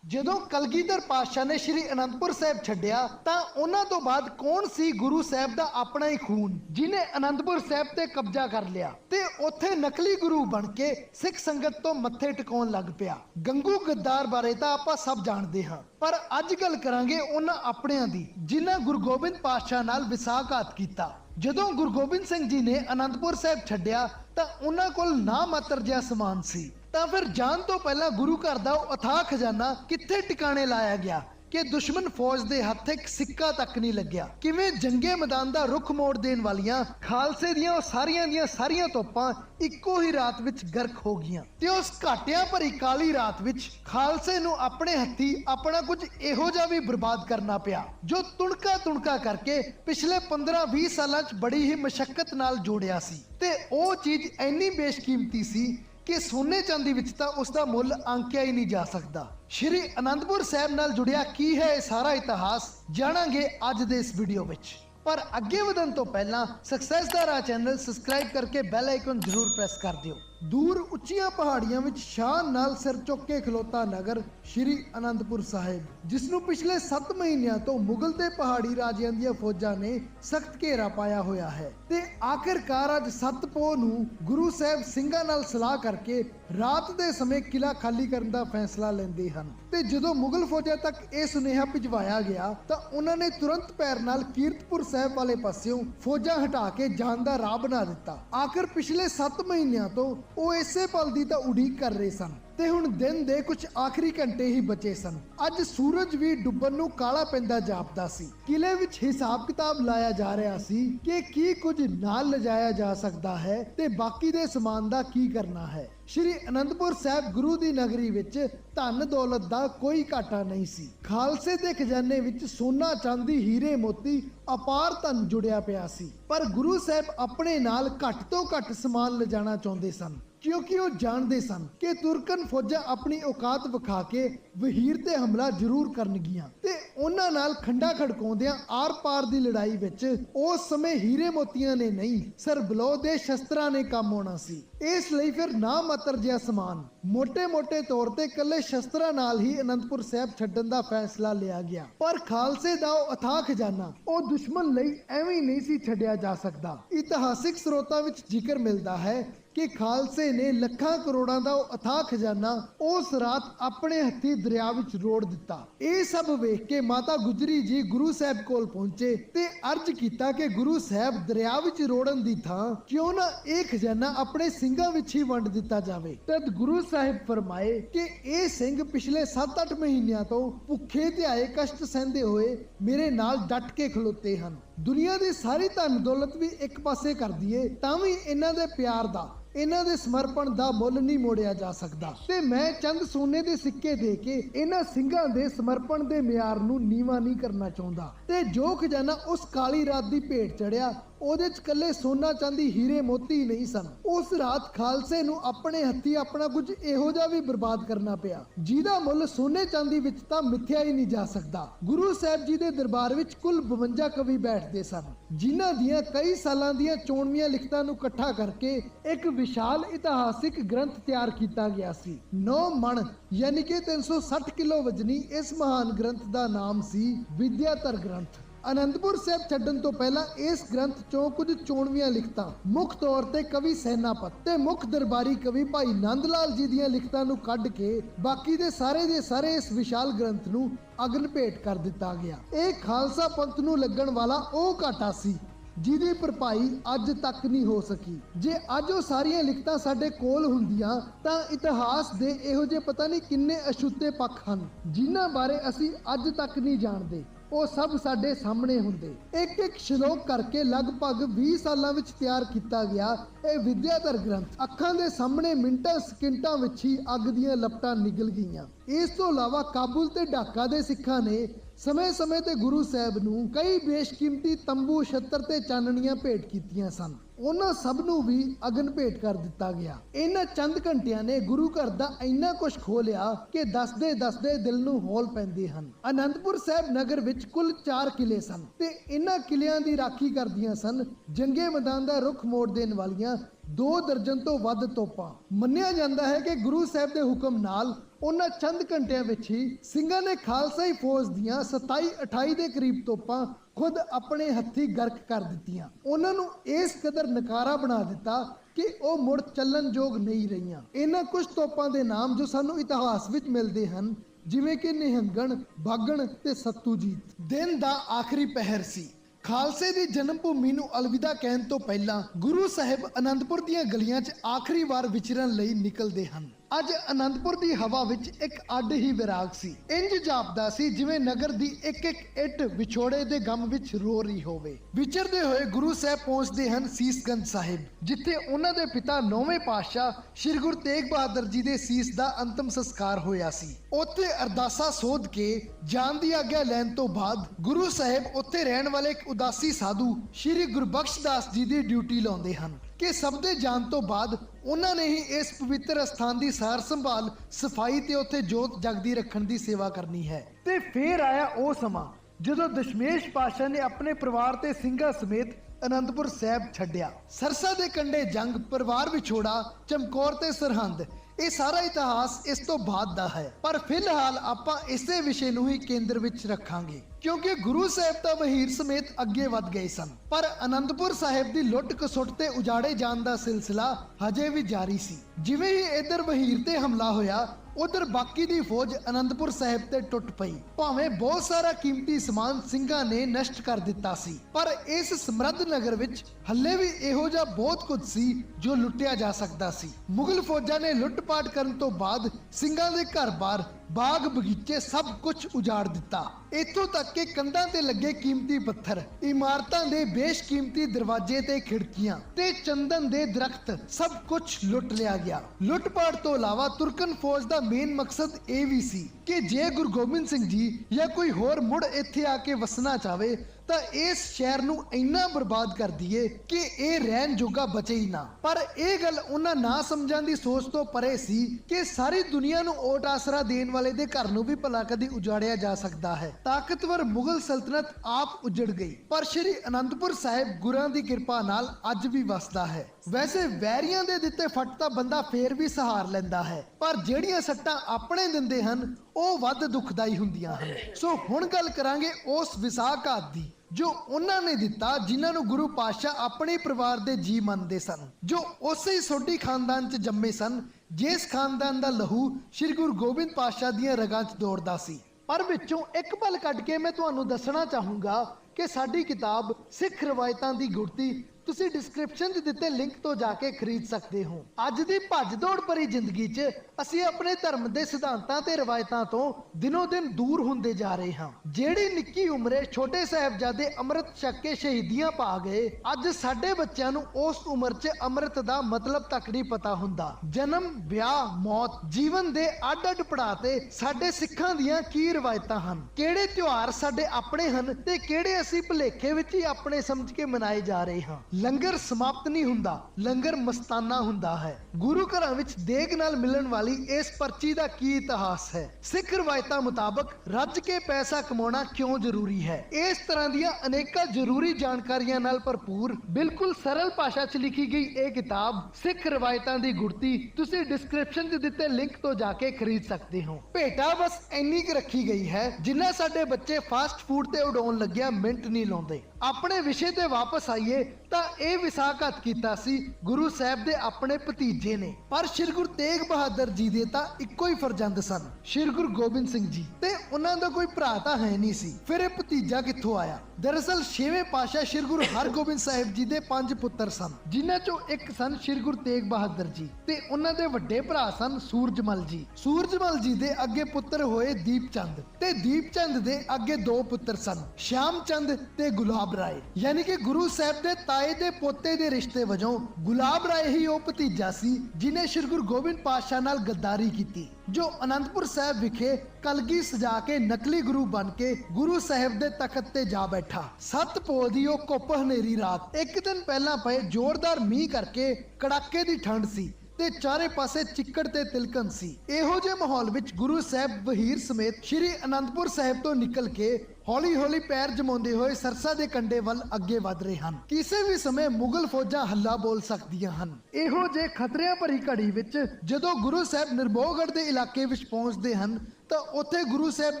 ਜਦੋਂ ਕਲਗੀਧਰ ਪਾਤਸ਼ਾਹ ਨੇ ਸ੍ਰੀ ਅਨੰਦਪੁਰ ਸਾਹਿਬ ਛੱਡਿਆ, ਤਾਂ ਉਹਨਾਂ ਤੋਂ ਬਾਅਦ ਕੌਣ ਸੀ ਗੁਰੂ ਸਾਹਿਬ ਦਾ ਆਪਣਾ ਹੀ ਖੂਨ, ਜਿਨੇ ਅਨੰਦਪੁਰ ਸਾਹਿਬ ਤੇ ਕਬਜ਼ਾ ਕਰ ਲਿਆ ਤੇ ਉੱਥੇ ਨਕਲੀ ਗੁਰੂ ਬਣ ਕੇ ਸਿੱਖ ਸੰਗਤ ਤੋਂ ਮੱਥੇ ਟਿਕਾਉਣ ਲੱਗ ਪਿਆ? ਗੰਗੂ ਗੱਦਾਰ ਬਾਰੇ ਤਾਂ ਆਪਾਂ ਸਭ ਜਾਣਦੇ ਹਾਂ, ਪਰ ਅੱਜ ਗੱਲ ਕਰਾਂਗੇ ਉਹਨਾਂ ਆਪਣਿਆਂ ਦੀ, ਜਿਨ੍ਹਾਂ ਗੁਰੂ ਗੋਬਿੰਦ ਪਾਤਸ਼ਾਹ ਨਾਲ ਵਿਸਾਖਾਤ ਕੀਤਾ। ਜਦੋਂ ਗੁਰੂ ਗੋਬਿੰਦ ਸਿੰਘ ਜੀ ਨੇ ਅਨੰਦਪੁਰ ਸਾਹਿਬ ਛੱਡਿਆ, ਤਾਂ ਉਹਨਾਂ ਕੋਲ ਨਾ ਮਾਤਰ ਜਿਹਾ ਸਮਾਨ ਸੀ। ਤਾਂ ਫਿਰ ਜਾਣ ਤੋਂ ਪਹਿਲਾਂ ਗੁਰੂ ਘਰ ਦਾ ਉਹ ਅਥਾਹ ਖਜ਼ਾਨਾ ਕਿੱਥੇ ਟਿਕਾਣੇ ਲਾਇਆ ਗਿਆ ਕਿ ਦੁਸ਼ਮਣ ਫੌਜ ਦੇ ਹੱਥ ਇੱਕ ਸਿੱਕਾ ਤੱਕ ਨਹੀਂ ਲੱਗਿਆ? ਕਿਵੇਂ ਜੰਗੇ ਮੈਦਾਨ ਦਾ ਰੁਖ ਮੋੜ ਦੇਣ ਵਾਲੀਆਂ ਖਾਲਸੇ ਦੀਆਂ ਉਹ ਸਾਰੀਆਂ ਦੀਆਂ ਸਾਰੀਆਂ ਤੋਪਾਂ ਇੱਕੋ ਹੀ ਰਾਤ ਵਿੱਚ ਗਰਕ ਹੋ ਗਈਆਂ? ਤੇ ਉਸ ਘਾਟਿਆਂ ਭਰੀ ਕਾਲੀ ਰਾਤ ਵਿੱਚ ਖਾਲਸੇ ਨੂੰ ਆਪਣੇ ਹੱਥੀ ਆਪਣਾ ਕੁਝ ਇਹੋ ਜਿਹਾ ਵੀ ਬਰਬਾਦ ਕਰਨਾ ਪਿਆ, ਜੋ ਤੁਣਕਾ ਤੁਣਕਾ ਕਰਕੇ ਪਿਛਲੇ 15-20 ਸਾਲਾਂ 'ਚ ਬੜੀ ਹੀ ਮਸ਼ਕਤ ਨਾਲ ਜੋੜਿਆ ਸੀ। ਤੇ ਉਹ ਚੀਜ਼ ਇੰਨੀ ਬੇਸ਼ਕੀਮਤੀ ਸੀ ਕਿ ਸੋਨੇ ਚਾਂਦੀ ਵਿੱਚ ਤਾਂ ਉਸ ਦਾ ਮੁੱਲ ਅੰਕਿਆ ਹੀ ਨਹੀਂ ਜਾ ਸਕਦਾ। ਸ਼੍ਰੀ ਅਨੰਦਪੁਰ ਸਾਹਿਬ ਨਾਲ ਜੁੜਿਆ ਕੀ ਹੈ ਇਹ ਸਾਰਾ ਇਤਿਹਾਸ ਜਾਣਾਂਗੇ ਅੱਜ ਦੇ ਇਸ ਵੀਡੀਓ ਵਿੱਚ। ਪਰ ਅੱਗੇ ਵਧਣ ਤੋਂ ਪਹਿਲਾਂ ਸਕਸੈਸ ਦਾ ਰਾਹ ਚੈਨਲ ਸਬਸਕ੍ਰਾਈਬ ਕਰਕੇ ਬੈਲ ਆਈਕਨ ਜ਼ਰੂਰ ਪ੍ਰੈਸ ਕਰ ਦਿਓ। ਦੂਰ ਉੱਚੀਆਂ ਪਹਾੜੀਆਂ ਵਿੱਚ ਸ਼ਾਨ ਨਾਲ ਸਿਰ ਚੁੱਕ ਕੇ ਖਲੋਤਾ ਨਗਰ ਸ਼੍ਰੀ ਅਨੰਦਪੁਰ ਸਾਹਿਬ ਜਿਸ ਨੂੰ ਪਿਛਲੇ 7 ਮਹੀਨਿਆਂ ਤੋਂ ਮੁਗਲ ਤੇ ਪਹਾੜੀ ਰਾਜਿਆਂ ਦੀਆਂ ਫੌਜਾਂ ਨੇ ਸਖਤ ਘੇਰਾ ਪਾਇਆ ਹੋਇਆ ਹੈ। ਤੇ ਆਖਿਰਕਾਰ ਅੱਜ 7 ਪੋਹ ਨੂੰ ਗੁਰੂ ਸਾਹਿਬ ਸਿੰਘਾਂ ਨਾਲ ਸਲਾਹ ਕਰਕੇ ਰਾਤ ਦੇ ਸਮੇਂ ਕਿਲਾ ਖਾਲੀ ਕਰਨ ਦਾ ਫੈਸਲਾ ਲੈਂਦੇ ਹਨ। ਤੇ ਜਦੋਂ ਮੁਗਲ ਫੌਜਾਂ ਤੱਕ ਇਹ ਸੁਨੇਹਾ ਭਿਜਵਾਇਆ ਗਿਆ, ਤਾਂ ਉਹਨਾਂ ਨੇ ਤੁਰੰਤ ਪੈਰ ਨਾਲ ਕੀਰਤਪੁਰ ਸਾਹਿਬ ਵਾਲੇ ਪਾਸਿਓਂ ਫੌਜਾਂ ਹਟਾ ਕੇ ਜਾਣ ਦਾ ਰਾਹ ਬਣਾ ਦਿੱਤਾ। ਆਖਰ ਪਿਛਲੇ 7 ਮਹੀਨਿਆਂ ਤੋਂ ਉਹ ਇਸੇ ਪਲ ਦੀ ਤਾਂ ਉਡੀਕ ਕਰ ਰਹੇ ਸਨ। ਤੇ ਹੁਣ ਦਿਨ ਦੇ ਕੁਝ ਆਖਰੀ ਘੰਟੇ ਹੀ ਬਚੇ ਸਨ। ਅੱਜ ਸੂਰਜ ਵੀ ਡੁੱਬਣ ਨੂੰ ਕਾਲਾ ਪੈਂਦਾ ਜਾਪਦਾ ਸੀ। ਕਿਲੇ ਵਿੱਚ ਹਿਸਾਬ ਕਿਤਾਬ ਲਾਇਆ ਜਾ ਰਿਹਾ ਸੀ ਕਿ ਕੀ ਕੁਝ ਨਾਲ ਲਿਜਾਇਆ ਜਾ ਸਕਦਾ ਹੈ ਤੇ ਬਾਕੀ ਦੇ ਸਮਾਨ ਦਾ ਕੀ ਕਰਨਾ ਹੈ। ਸ਼੍ਰੀ ਅਨੰਦਪੁਰ ਸਾਹਿਬ ਗੁਰੂ ਦੀ ਨਗਰੀ ਵਿੱਚ ਧਨ ਦੌਲਤ ਦਾ ਕੋਈ ਘਾਟਾ ਨਹੀਂ ਸੀ। ਖਾਲਸੇ ਦੇ ਖਜ਼ਾਨੇ ਵਿੱਚ ਸੋਨਾ, ਚਾਂਦੀ, ਹੀਰੇ, ਮੋਤੀ ਅਪਾਰ ਧਨ ਜੁੜਿਆ ਪਿਆ ਸੀ। ਪਰ ਗੁਰੂ ਸਾਹਿਬ ਆਪਣੇ ਨਾਲ ਘੱਟ ਤੋਂ ਘੱਟ ਸਮਾਨ ਲਿਜਾਣਾ ਚਾਹੁੰਦੇ ਸਨ। ਕਿਉਂਕਿ ਉਹ ਜਾਣਦੇ ਸਨ ਕਿ ਤੁਰਕਨ ਫੌਜਾਂ ਆਪਣੀ ਔਕਾਤ ਵਿਖਾ ਕੇ ਵਹੀਰ ਤੇ ਹਮਲਾ ਜ਼ਰੂਰ ਕਰਨਗੀਆਂ ਤੇ ਉਹਨਾਂ ਨਾਲ ਖੰਡਾ ਖੜਕਾਉਂਦਿਆਂ ਆਰ-ਪਾਰ ਦੀ ਲੜਾਈ ਵਿੱਚ ਉਸ ਸਮੇਂ ਹੀਰੇ ਮੋਤੀਆਂ ਨੇ ਨਹੀਂ ਸਰਬਲੋ ਦੇ ਸ਼ਸਤਰਾਂ ਨੇ ਕੰਮ ਆਉਣਾ ਸੀ। ਇਸ ਲਈ ਫਿਰ ਨਾ ਮਾਤਰ ਜਿਹਾ ਸਮਾਨ ਮੋٹے-ਮੋٹے ਤੌਰ ਤੇ ਇਕੱਲੇ ਸ਼ਸਤਰਾਂ ਨਾਲ ਹੀ ਅਨੰਦਪੁਰ ਸਾਹਿਬ ਛੱਡਣ ਦਾ ਫੈਸਲਾ ਲਿਆ ਗਿਆ। ਪਰ ਖਾਲਸੇ ਦਾ ਉਹ ਅਥਾਹ ਖਜ਼ਾਨਾ, ਉਹ ਦੁਸ਼ਮਣ ਲਈ ਐਵੇਂ ਨਹੀਂ ਸੀ ਛੱਡਿਆ ਜਾ ਸਕਦਾ। ਇਤਿਹਾਸਿਕ ਸਰੋਤਾਂ ਵਿੱਚ ਜ਼ਿਕਰ ਮਿਲਦਾ ਹੈ ਕਿ ਖਾਲਸੇ ਨੇ ਲੱਖਾਂ ਕਰੋੜਾਂ ਦਾ ਉਹ ਅਥਾਹ ਖਜ਼ਾਨਾ ਉਸ ਰਾਤ ਆਪਣੇ ਹੱਥੀ ਦਰਿਆ ਵਿੱਚ ਰੋੜ ਦਿੱਤਾ। ਇਹ ਸਭ ਵੇਖ ਕੇ ਮਾਤਾ ਗੁਜਰੀ ਜੀ ਗੁਰੂ ਸਾਹਿਬ ਕੋਲ ਪਹੁੰਚੇ ਤੇ ਅਰਜ਼ ਕੀਤਾ ਕਿ ਗੁਰੂ ਸਾਹਿਬ ਦਰਿਆ ਵਿੱਚ ਰੋੜਨ ਦੀ ਥਾਂ ਕਿਉਂ ਨਾ ਇਹ ਖਜ਼ਾਨਾ ਆਪਣੇ ਸਿੰਘਾਂ ਵਿੱਚ ਹੀ ਵੰਡ ਦਿੱਤਾ ਜਾਵੇ। ਤਦ ਗੁਰੂ ਸਾਹਿਬ ਫਰਮਾਏ ਕਿ ਇਹ ਸਿੰਘ ਪਿਛਲੇ 7-8 ਮਹੀਨਿਆਂ ਤੋਂ ਭੁੱਖੇ ਤੇ ਆਏ ਕਸ਼ਟ ਸਹਿੰਦੇ ਹੋਏ ਮੇਰੇ ਨਾਲ ਡਟ ਕੇ ਖਲੋਤੇ ਹਨ। ਦੁਨੀਆ ਦੀ ਸਾਰੀ ਧਨ ਦੌਲਤ ਵੀ ਇੱਕ ਪਾਸੇ ਕਰ ਦਈਏ, ਤਾਂ ਵੀ ਇਹਨਾਂ ਦੇ ਪਿਆਰ ਦਾ, ਇਹਨਾਂ ਦੇ ਸਮਰਪਣ ਦਾ ਮੁੱਲ ਨਹੀਂ ਮੋੜਿਆ ਜਾ ਸਕਦਾ। ਤੇ ਮੈਂ ਚੰਦ ਸੋਨੇ ਦੇ ਸਿੱਕੇ ਦੇ ਕੇ ਇਹਨਾਂ ਸਿੰਘਾਂ ਦੇ ਸਮਰਪਣ ਦੇ ਮਿਆਰ ਨੂੰ ਨੀਵਾ ਨਹੀਂ ਕਰਨਾ ਚਾਹੁੰਦਾ। ਤੇ ਜੋ ਖਜ਼ਾਨਾ ਉਸ ਕਾਲੀ ਰਾਤ ਦੀ ਭੇਟ ਚੜਿਆ ਉਹਦੇ ਚ ਕੱਲੇ ਸੋਨਾ ਚਾਂਦੀ, ਹੀਰੇ ਮੋਤੀ ਨਹੀਂ ਸਨ। ਉਸ ਰਾਤ ਖਾਲਸੇ ਨੂੰ ਆਪਣੇ ਹੱਥੀ ਆਪਣਾ ਕੁਝ ਇਹੋ ਜਿਹਾ ਵੀ ਬਰਬਾਦ ਕਰਨਾ ਪਿਆ। ਜਿਹਦਾ ਮੁੱਲ ਸੋਨੇ ਚਾਂਦੀ ਵਿੱਚ ਤਾਂ ਮਿੱਥਿਆ ਹੀ ਨਹੀਂ ਜਾ ਸਕਦਾ। ਗੁਰੂ ਸਾਹਿਬ ਜੀ ਦੇ ਦਰਬਾਰ ਵਿੱਚ ਕੁੱਲ 52 ਕਵੀ ਬੈਠਦੇ ਸਨ, ਜਿਨ੍ਹਾਂ ਦੀਆਂ ਕਈ ਸਾਲਾਂ ਦੀਆਂ ਚੋਣਵੀਆਂ ਲਿਖਤਾਂ ਨੂੰ ਇਕੱਠਾ ਕਰਕੇ ਇੱਕ ਵਿਸ਼ਾਲ ਇਤਿਹਾਸਿਕ ਗ੍ਰੰਥ ਤਿਆਰ ਕੀਤਾ ਗਿਆ ਸੀ। 9 ਮਣ, ਯਾਨੀ ਕਿ 360 ਕਿਲੋ ਵਜਨੀ ਇਸ ਮਹਾਨ ਗ੍ਰੰਥ ਦਾ ਨਾਮ ਸੀ ਵਿਦਿਆਧਰ ਗ੍ਰੰਥ। ਅਨੰਦਪੁਰ ਸਾਹਿਬ ਛੱਡਣ ਤੋਂ ਪਹਿਲਾਂ ਇਸ ਗ੍ਰੰਥ ਚੋਂ ਕੁਝ ਚੋਣਵੀਆਂ ਲਿਖਤਾਂ। ਮੁੱਖ ਤੌਰ ਤੇ ਕਵੀ ਸੈਨਾਪਤ ਤੇ ਮੁੱਖ ਦਰਬਾਰੀ ਕਵੀ ਭਾਈ ਨੰਦ ਲਾਲ ਜੀ ਦੀਆਂ ਲਿਖਤਾਂ ਨੂੰ ਕੱਢ ਕੇ ਬਾਕੀ ਦੇ ਸਾਰੇ ਦੇ ਸਾਰੇ ਇਸ ਵਿਸ਼ਾਲ ਗ੍ਰੰਥ ਨੂੰ ਅਗਨ ਭੇਟ ਕਰ ਦਿੱਤਾ ਗਿਆ। ਇਹ ਖਾਲਸਾ ਪੰਥ ਨੂੰ ਲੱਗਣ ਵਾਲਾ ਉਹ ਘਾਟਾ ਸੀ, ਜਿਹਦੀ ਭਰਪਾਈ ਅੱਜ ਤੱਕ ਨਹੀਂ ਹੋ ਸਕੀ। ਜੇ ਅੱਜ ਉਹ ਸਾਰੀਆਂ ਲਿਖਤਾਂ ਸਾਡੇ ਕੋਲ ਹੁੰਦੀਆਂ, ਤਾਂ ਇਤਿਹਾਸ ਦੇ ਇਹੋ ਜਿਹੇ ਪਤਾ ਨਹੀਂ ਕਿੰਨੇ ਅਛੂਤੇ ਪੱਖ ਹਨ, ਜਿਨ੍ਹਾਂ ਬਾਰੇ ਅਸੀਂ ਅੱਜ ਤੱਕ ਨਹੀਂ ਜਾਣਦੇ। ਉਹ ਸਭ ਸਾਡੇ ਸਾਹਮਣੇ ਹੁੰਦੇ। ਇੱਕ ਇੱਕ ਸ਼ਲੋਕ ਕਰਕੇ ਲਗਭਗ 20 ਸਾਲਾਂ ਵਿੱਚ ਤਿਆਰ ਕੀਤਾ ਗਿਆ ਇਹ ਵਿਦਿਆਧਰ ਗ੍ਰੰਥ। ਅੱਖਾਂ ਦੇ ਸਾਹਮਣੇ ਮਿੰਟਾਂ, ਸਕਿੰਟਾਂ ਵਿੱਚ ਹੀ ਅੱਗ ਦੀਆਂ ਲਪਟਾਂ ਨਿਕਲ ਗਈਆਂ। ਇਸ ਤੋਂ ਇਲਾਵਾ ਕਾਬੁਲ ਤੇ ਢਾਕਾ ਦੇ ਸਿੱਖਾਂ ਨੇ ਸਮੇਂ-ਸਮੇਂ ਤੇ ਗੁਰੂ ਸਾਹਿਬ ਨੂੰ ਕਈ ਬੇਸ਼ਕੀਮਤੀ ਤੰਬੂ ਛੱਤਰ ਤੇ ਚਾਨਣੀਆਂ ਭੇਟ ਕੀਤੀਆਂ ਸਨ। ਉਹਨਾਂ ਸਭ ਨੂੰ ਵੀ ਅਗਨ ਭੇਟ ਕਰ ਦਿੱਤਾ ਗਿਆ। ਇਹਨਾਂ ਚੰਦ ਘੰਟਿਆਂ ਨੇ ਗੁਰੂ ਘਰ ਦਾ ਇੰਨਾ ਕੁਝ ਖੋਲਿਆ ਕਿ ਦੱਸਦੇ ਦੱਸਦੇ ਦਿਲ ਨੂੰ ਹੌਲ ਪੈਂਦੇ ਹਨ। ਅਨੰਦਪੁਰ ਸਾਹਿਬ ਨਗਰ ਵਿੱਚ ਕੁੱਲ 4 ਕਿਲੇ ਸਨ ਤੇ ਇਹਨਾਂ ਕਿਲਿਆਂ ਦੀ ਰਾਖੀ ਕਰਦੀਆਂ ਸਨ। ਜੰਗੇ ਮੈਦਾਨ ਦਾ ਰੁਖ ਮੋੜ ਦੇਣ ਵਾਲੀਆਂ ਦੋ ਦਰਜਨ ਤੋਂ ਵੱਧ ਤੋਪਾਂ। ਮੰਨਿਆ ਜਾਂਦਾ ਹੈ ਕਿ ਗੁਰੂ ਸਾਹਿਬ ਦੇ ਹੁਕਮ ਨਾਲ ਉਹਨਾਂ ਚੰਦ ਘੰਟਿਆਂ ਵਿੱਚ ਹੀ ਸਿੰਘਾਂ ਨੇ ਖਾਲਸਾਈ ਫੌਜ ਦੀਆਂ 27 28 ਦੇ ਕਰੀਬ ਤੋਪਾਂ ਖੁਦ ਆਪਣੇ ਹੱਥੀ ਗਰਕ ਕਰ ਦਿੱਤੀਆਂ। ਉਹਨਾਂ ਨੂੰ ਇਸ ਕਦਰ ਨਕਾਰਾ ਬਣਾ ਦਿੱਤਾ ਕਿ ਉਹ ਮੁੜ ਚੱਲਣ ਯੋਗ ਨਹੀਂ ਰਹੀਆਂ। ਇਹਨਾਂ ਕੁਝ ਤੋਪਾਂ ਦੇ ਨਾਮ ਜੋ ਸਾਨੂੰ ਇਤਿਹਾਸ ਵਿੱਚ ਮਿਲਦੇ ਹਨ, ਜਿਵੇਂ ਕਿ ਨਿਹੰਗਣ, ਬਾਗਣ ਤੇ ਸੱਤੂਜੀਤ ਦਿਨ ਦਾ ਆਖਰੀ ਪਹਿਰ ਸੀ। ਖਾਲਸੇ ਦੀ ਜਨਮ ਭੂਮੀ ਨੂੰ ਅਲਵਿਦਾ ਕਹਿਣ ਤੋਂ ਪਹਿਲਾਂ ਗੁਰੂ ਸਾਹਿਬ ਅਨੰਦਪੁਰ ਦੀਆਂ ਗਲੀਆਂ 'ਚ ਆਖਰੀ ਵਾਰ ਵਿਚਰਨ ਲਈ ਨਿਕਲਦੇ ਹਨ। ਅੱਜ ਅਨੰਦਪੁਰ ਦੀ ਹਵਾ ਵਿੱਚ ਇੱਕ ਅੱਡ ਹੀ ਵਿਰਾਗ ਸੀ। ਇੰਜ ਜਾਪਦਾ ਸੀ ਜਿਵੇਂ ਨਗਰ ਦੀ ਇੱਕ ਇੱਕ ਇੱਟ ਵਿਛੋੜੇ ਦੇ ਗਮ ਵਿੱਚ ਰੋ ਰਹੀ ਹੋਵੇ। ਵਿਚਰਦੇ ਹੋਏ ਗੁਰੂ ਸਾਹਿਬ ਪਹੁੰਚਦੇ ਹਨ ਸੀਸਗੰਜ ਸਾਹਿਬ, ਜਿੱਥੇ ਉਹਨਾਂ ਦੇ ਪਿਤਾ ਨੌਵੇਂ ਪਾਤਸ਼ਾਹ ਸ੍ਰੀ ਗੁਰੂ ਤੇਗ ਬਹਾਦਰ ਜੀ ਦੇ ਸੀਸ ਦਾ ਅੰਤਮ ਸੰਸਕਾਰ ਹੋਇਆ ਸੀ। ਉੱਥੇ ਅਰਦਾਸਾ ਸੋਧ ਕੇ ਜਾਨ ਦੀ ਆਗਿਆ ਲੈਣ ਤੋਂ ਬਾਅਦ ਗੁਰੂ ਸਾਹਿਬ ਉੱਥੇ ਰਹਿਣ ਵਾਲੇ ਇੱਕ ਉਦਾਸੀ ਸਾਧੂ ਸ੍ਰੀ ਗੁਰਬਖਸ਼ ਦਾਸ ਜੀ ਦੀ ਡਿਊਟੀ ਲਾਉਂਦੇ ਹਨ, ਕਿ ਸਭ ਦੇ ਜਾਣ ਤੋਂ ਬਾਅਦ ਉਹਨਾਂ ਨੇ ਹੀ ਇਸ ਪਵਿੱਤਰ ਸਥਾਨ ਦੀ ਸਾਰ ਸੰਭਾਲ, ਸਫ਼ਾਈ ਤੇ ਉੱਥੇ ਜੋਤ ਜਗਦੀ ਰੱਖਣ ਦੀ ਸੇਵਾ ਕਰਨੀ ਹੈ। ਤੇ ਫੇਰ ਆਇਆ ਉਹ ਸਮਾਂ, ਜਦੋਂ ਦਸ਼ਮੇਸ਼ ਪਾਸ਼ਾ ਨੇ ਆਪਣੇ ਪਰਿਵਾਰ ਤੇ ਸਿੰਘਾਂ ਸਮੇਤ ਅਨੰਦਪੁਰ ਸਾਹਿਬ ਛੱਡਿਆ। ਸਰਸਾ ਦੇ ਕੰਢੇ ਜੰਗ, ਪਰਿਵਾਰ ਵਿਛੋੜਾ, ਚਮਕੌਰ ਤੇ ਸਰਹੰਦ, ਇਹ ਸਾਰਾ ਇਤਿਹਾਸ ਇਸ ਤੋਂ ਬਾਅਦ ਦਾ ਹੈ। ਪਰ ਫਿਲਹਾਲ ਆਪਾਂ ਇਸੇ ਵਿਸ਼ੇ ਨੂੰ ਹੀ ਕੇਂਦਰ ਵਿੱਚ ਰੱਖਾਂਗੇ। ਕਿਉਂਕਿ ਗੁਰੂ ਸਾਹਿਬ ਤਾਂ ਵਹੀਰ ਸਮੇਤ ਅੱਗੇ ਵੱਧ ਗਏ ਸਨ। ਪਰ ਅਨੰਦਪੁਰ ਸਾਹਿਬ ਦੀ ਲੁੱਟ ਖਸੁੱਟ ਤੇ ਉਜਾੜੇ ਜਾਣ ਦਾ ਸਿਲਸਿਲਾ ਹਜੇ ਵੀ ਜਾਰੀ ਸੀ। ਜਿਵੇਂ ਹੀ ਇਧਰ ਵਹੀਰ ਤੇ ਹਮਲਾ ਹੋਇਆ, ਉਧਰ ਬਾਕੀ ਦੀ ਫੌਜ ਅਨੰਦਪੁਰ ਸਾਹਿਬ ਤੇ ਟੁੱਟ ਪਈ। ਭਾਵੇਂ ਬਹੁਤ ਸਾਰਾ ਕੀਮਤੀ ਸਮਾਨ ਸਿੰਘਾਂ ਨੇ ਨਸ਼ਟ ਕਰ ਦਿੱਤਾ ਸੀ, ਪਰ ਇਸ ਸਮਰੱਧ ਨਗਰ ਵਿੱਚ ਹੱਲੇ ਵੀ ਇਹੋ ਜਿਹਾ ਬਹੁਤ ਕੁਝ ਸੀ ਜੋ ਲੁੱਟਿਆ ਜਾ ਸਕਦਾ ਸੀ। ਮੁਗਲ ਫੌਜਾਂ ਨੇ ਲੁੱਟ-ਪਾਟ ਕਰਨ ਤੋਂ ਬਾਅਦ ਸਿੰਘਾਂ ਦੇ ਘਰ-ਬਾਰ ਬਾਗ ਬਗੀਚੇ ਸਭ ਕੁਝ ਉਜਾੜ ਦਿੱਤਾ। ਇੱਥੋਂ ਤੱਕ ਕਿ ਕੰਧਾਂ ਤੇ ਲੱਗੇ ਕੀਮਤੀ ਪੱਥਰ, ਇਮਾਰਤਾਂ ਦੇ ਬੇਸ਼ਕੀਮਤੀ ਦਰਵਾਜ਼ੇ ਤੇ ਖਿੜਕੀਆਂ ਤੇ ਚੰਦਨ ਦੇ ਦਰਖਤ, ਸਭ ਕੁਝ ਲੁੱਟ ਲਿਆ ਗਿਆ। ਲੁੱਟ-ਪਾਟ ਤੋਂ ਇਲਾਵਾ ਤੁਰਕਨ ਫੌਜ ਦਾ ਮੇਨ ਮਕਸਦ ਇਹ ਵੀ ਸੀ ਕਿ ਜੇ ਗੁਰੂ ਗੋਬਿੰਦ ਸਿੰਘ ਜੀ ਜਾਂ ਕੋਈ ਹੋਰ ਮੁੜ ਇੱਥੇ ਆ ਕੇ ਵਸਣਾ ਚਾਵੇ ਤਾਂ ਇਸ ਸ਼ਹਿਰ ਨੂੰ ਇੰਨਾ ਬਰਬਾਦ ਕਰ ਦਈਏ ਕਿ ਇਹ ਰਹਿਣ ਜੋਗਾ ਬਚੇ ਹੀ ਨਾ। ਪਰ ਇਹ ਗੱਲ ਉਹਨਾਂ ਨਾ ਸਮਝਣ ਦੀ ਸੋਚ ਤੋਂ ਪਰੇ ਸੀ ਕਿ ਸਾਰੀ ਦੁਨੀਆ ਨੂੰ ਓਟ ਆਸਰਾ ਦੇਣ ਵਾਲੇ ਦੇ ਘਰ ਨੂੰ ਵੀ ਭਲਾ ਕਦੀ ਉਜਾੜਿਆ ਜਾ ਸਕਦਾ ਹੈ। ਤਾਕਤਵਰ ਮੁਗਲ ਸਲਤਨਤ ਆਪ ਉਜੜ ਗਈ। ਪਰ ਸ਼੍ਰੀ ਅਨੰਦਪੁਰ ਸਾਹਿਬ ਗੁਰਾਂ ਦੀ ਕਿਰਪਾ ਨਾਲ ਅੱਜ ਵੀ ਵਸਦਾ ਹੈ। ਵੈਸੇ ਵੈਰੀਆਂ ਦੇ ਦਿੱਤੇ ਫੱਟ ਤਾਂ ਬੰਦਾ ਫੇਰ ਵੀ ਸਹਾਰ ਲੈਂਦਾ ਹੈ। ਪਰ ਜਿਹੜੀਆਂ ਸੱਟਾਂ ਆਪਣੇ ਦਿੰਦੇ ਹਨ, ਉਹ ਵੱਧ ਦੁਖਦਾਈ ਹੁੰਦੀਆਂ ਹਨ। ਸੋ ਹੁਣ ਗੱਲ ਕਰਾਂਗੇ ਉਸ ਵਿਸਾਖਾਤ ਦੀ। ਜੋ ਉਹਨਾਂ ਨੇ ਦਿੱਤਾ, ਜਿਨ੍ਹਾਂ ਨੂੰ ਗੁਰੂ ਪਾਤਸ਼ਾਹ ਆਪਣੇ ਪਰਿਵਾਰ ਦੇ ਜੀ ਮੰਨਦੇ ਸਨ। ਜੋ ਉਸੇ ਹੀ ਸੋਢੀ ਖਾਨਦਾਨ 'ਚ ਜੰਮੇ ਸਨ, ਜਿਸ ਖਾਨਦਾਨ ਦਾ ਲਹੂ ਸ੍ਰੀ ਗੁਰੂ ਗੋਬਿੰਦ ਪਾਤਸ਼ਾਹ ਦੀਆਂ ਰਗਾਂ 'ਚ ਦੌੜਦਾ ਸੀ। ਪਰ ਵਿੱਚੋਂ ਇੱਕ ਪਲ ਕੱਢ ਕੇ ਮੈਂ ਤੁਹਾਨੂੰ ਦੱਸਣਾ ਚਾਹੂੰਗਾ ਕਿ ਸਾਡੀ ਕਿਤਾਬ ਸਿੱਖ ਰਵਾਇਤਾਂ ਦੀ ਗੁੜਤੀ ਤੁਸੀਂ ਡਿਸਕ੍ਰਿਪਸ਼ਨ 'ਚ ਦਿੱਤੇ ਲਿੰਕ ਤੋਂ ਜਾ ਕੇ ਖਰੀਦ ਸਕਦੇ ਹੋ। ਅੱਜ ਦੀ ਭੱਜ ਦੌੜ ਭਰੀ ਜ਼ਿੰਦਗੀ 'ਚ ਅਸੀਂ ਆਪਣੇ ਧਰਮ ਦੇ ਸਿਧਾਂਤਾਂ ਤੇ ਰਵਾਇਤਾਂ ਤੋਂ ਦਿਨੋ ਦਿਨ ਦੂਰ ਹੁੰਦੇ ਜਾ ਰਹੇ ਹਾਂ। ਜਿਹੜੀ ਨਿੱਕੀ ਉਮਰੇ ਛੋਟੇ ਸਾਹਿਬਜ਼ਾਦੇ ਅੰਮ੍ਰਿਤ ਛਕ ਕੇ ਸ਼ਹੀਦੀਆਂ ਪਾ ਗਏ, ਅੱਜ ਸਾਡੇ ਬੱਚਿਆਂ ਨੂੰ ਉਸ ਉਮਰ 'ਚ ਅੰਮ੍ਰਿਤ ਦਾ ਮਤਲਬ ਤੱਕ ਨਹੀਂ ਪਤਾ ਹੁੰਦਾ। ਜਨਮ, ਵਿਆਹ, ਮੌਤ, ਜੀਵਨ ਦੇ ਅੱਡ-ਅੱਡ ਪੜਾਅ ਤੇ ਸਾਡੇ ਸਿੱਖਾਂ ਦੀਆਂ ਕੀ ਰਵਾਇਤਾਂ ਹਨ? ਕਿਹੜੇ ਤਿਉਹਾਰ ਸਾਡੇ ਆਪਣੇ ਹਨ ਤੇ ਕਿਹੜੇ ਅਸੀਂ ਭੁਲੇਖੇ ਵਿੱਚ ਹੀ ਆਪਣੇ ਸਮਝ ਕੇ ਮਨਾਏ ਜਾ ਰਹੇ ਹਾਂ? ਲੰਗਰ ਸਮਾਪਤ ਨਹੀਂ ਹੁੰਦਾ, ਲੰਗਰ ਮਸਤਾਨਾ ਹੁੰਦਾ ਹੈ। ਗੁਰੂ ਘਰਾਂ ਵਿੱਚ ਦੇਗ ਨਾਲ ਮਿਲਣ ਵਾਲੀ ਇਸ ਪਰਚੀ ਦਾ ਕੀ ਇਤਿਹਾਸ ਹੈ? ਸਿੱਖ ਰਵਾਇਤਾਂ ਮੁਤਾਬਕ ਰੱਜ ਕੇ ਪੈਸਾ ਕਮਾਉਣਾ ਕਿਉਂ ਜ਼ਰੂਰੀ ਹੈ? ਇਸ ਤਰ੍ਹਾਂ ਦੀਆਂ ਅਨੇਕਾਂ ਜ਼ਰੂਰੀ ਜਾਣਕਾਰੀਆਂ ਨਾਲ ਭਰਪੂਰ, ਬਿਲਕੁਲ ਸਰਲ ਭਾਸ਼ਾ 'ਚ ਲਿਖੀ ਗਈ ਇਹ ਕਿਤਾਬ ਸਿੱਖ ਰਵਾਇਤਾਂ ਦੀ ਗੁੜਤੀ ਤੁਸੀਂ ਡਿਸਕ੍ਰਿਪਸ਼ਨ 'ਚ ਦਿੱਤੇ ਲਿੰਕ ਤੋਂ ਜਾ ਕੇ ਖਰੀਦ ਸਕਦੇ ਹੋ। ਭੇਟਾ ਬਸ ਇੰਨੀ ਕੁ ਰੱਖੀ ਗਈ ਹੈ ਜਿੰਨਾ ਸਾਡੇ ਬੱਚੇ ਫਾਸਟ ਫੂਡ ਤੇ ਉਡਾਉਣ ਲੱਗਿਆ ਮਿੰਟ ਨਹੀਂ ਲਾਉਂਦੇ। ਆਪਣੇ ਵਿਸ਼ੇ ਤੇ ਵਾਪਸ ਆਈਏ ਤਾਂ ਇਹ ਵਿਸਾਖਤ ਕੀਤਾ ਸੀ, ਗੁਰੂ ਸਾਹਿਬ ਦੇ ਆਪਣੇ ਭਤੀਜੇ ਨੇ। ਪਰ ਸ੍ਰੀ ਗੁਰੂ ਤੇਗ ਬਹਾਦਰ ਜੀ ਦੇ ਤਾਂ ਇੱਕੋ ਹੀ ਫਰਜ਼ੰਦ ਸਨ। ਸ੍ਰੀ ਗੁਰੂ ਗੋਬਿੰਦ ਸਿੰਘ ਜੀ, ਤੇ ਉਹਨਾਂ ਦਾ ਕੋਈ ਭਰਾ ਤਾਂ ਹੈ ਨਹੀਂ ਸੀ। ਫਿਰ ਇਹ ਭਤੀਜਾ ਕਿੱਥੋਂ ਆਇਆ? ਦਰਅਸਲ ਛੇਵੇਂ ਪਾਸ਼ਾ ਸ੍ਰੀ ਗੁਰੂ ਹਰਗੋਬਿੰਦ ਸਾਹਿਬ ਜੀ ਦੇ ਪੰਜ ਪੁੱਤਰ ਸਨ, ਜਿਨ੍ਹਾਂ ਚੋਂ ਇੱਕ ਸਨ ਸ੍ਰੀ ਗੁਰੂ ਤੇਗ ਬਹਾਦਰ ਜੀ, ਤੇ ਉਹਨਾਂ ਦੇ ਵੱਡੇ ਭਰਾ ਸਨ ਸੂਰਜਮਲ ਜੀ। ਸੂਰਜਮਲ ਜੀ ਦੇ ਅੱਗੇ ਪੁੱਤਰ ਹੋਏ ਦੀਪਚੰਦ, ਤੇ ਦੀਪਚੰਦ ਦੇ ਅੱਗੇ ਦੋ ਪੁੱਤਰ ਸਨ, ਸ਼ਿਆਮਚੰਦ ਤੇ ਗੁਲਾਬ ਰਾਏ। ਯਾਨੀ ਕਿ ਗੁਰੂ ਸਾਹਿਬ ਦੇ ਤਾਏ ਦੇ ਪੋਤੇ ਦੇ ਰਿਸ਼ਤੇ ਵਜੋਂ ਗੁਲਾਬ ਰਾਏ ਹੀ ਉਹ ਭਤੀਜਾ ਸੀ, ਜਿਨੇ ਸ੍ਰੀ ਗੁਰੂ ਗੋਬਿੰਦ ਪਾਤਸ਼ਾਹ ਨਾਲ ਗੱਦਾਰੀ ਕੀਤੀ, ਜੋ ਅਨੰਦਪੁਰ ਸਾਹਿਬ ਵਿਖੇ ਕਲਗੀ ਸਜਾ ਕੇ ਨਕਲੀ ਗੁਰੂ ਬਣ ਕੇ ਗੁਰੂ ਸਾਹਿਬ ਦੇ ਤਖਤ ਤੇ ਜਾ ਬੈਠਾ। ਸੱਤ ਪੋ ਦੀ ਉਹ ਕੁੱਪ ਹਨੇਰੀ ਰਾਤ ਇੱਕ ਦਿਨ ਪਹਿਲਾਂ ਪਏ ਜ਼ੋਰਦਾਰ ਮੀਂਹ ਕਰਕੇ ਕੜਾਕੇ ਦੀ ਠੰਡ ਸੀ। ਤੇ ਚਾਰੇ ਪਾਸੇ ਚਿੱਕੜ ਤੇ ਤਿਲਕਣ ਸੀ। ਇਹੋ ਜਿਹੇ ਮਾਹੌਲ ਵਿੱਚ ਗੁਰੂ ਸਾਹਿਬ ਵਹੀਰ ਸਮੇਤ ਸ੍ਰੀ ਅਨੰਦਪੁਰ ਸਾਹਿਬ ਤੋਂ ਨਿਕਲ ਕੇ ਹੌਲੀ-ਹੌਲੀ ਪੈਰ ਜਮਾਉਂਦੇ ਹੋਏ ਸਰਸਾ ਦੇ ਕੰਡੇ ਵੱਲ ਅੱਗੇ ਵਧ ਰਹੇ ਹਨ। ਕਿਸੇ ਵੀ ਸਮੇਂ ਮੁਗਲ ਫੌਜਾਂ ਹੱਲਾ ਬੋਲ ਸਕਦੀਆਂ ਹਨ। ਇਹੋ ਜਿਹੇ ਖਤਰਿਆਂ ਭਰੀ ਘੜੀ ਵਿੱਚ ਜਦੋਂ ਗੁਰੂ ਸਾਹਿਬ ਨਿਰਮੋਹਗੜ੍ਹ ਦੇ ਇਲਾਕੇ ਵਿੱਚ ਪਹੁੰਚਦੇ ਹਨ, ਤਾਂ ਉੱਥੇ ਗੁਰੂ ਸਾਹਿਬ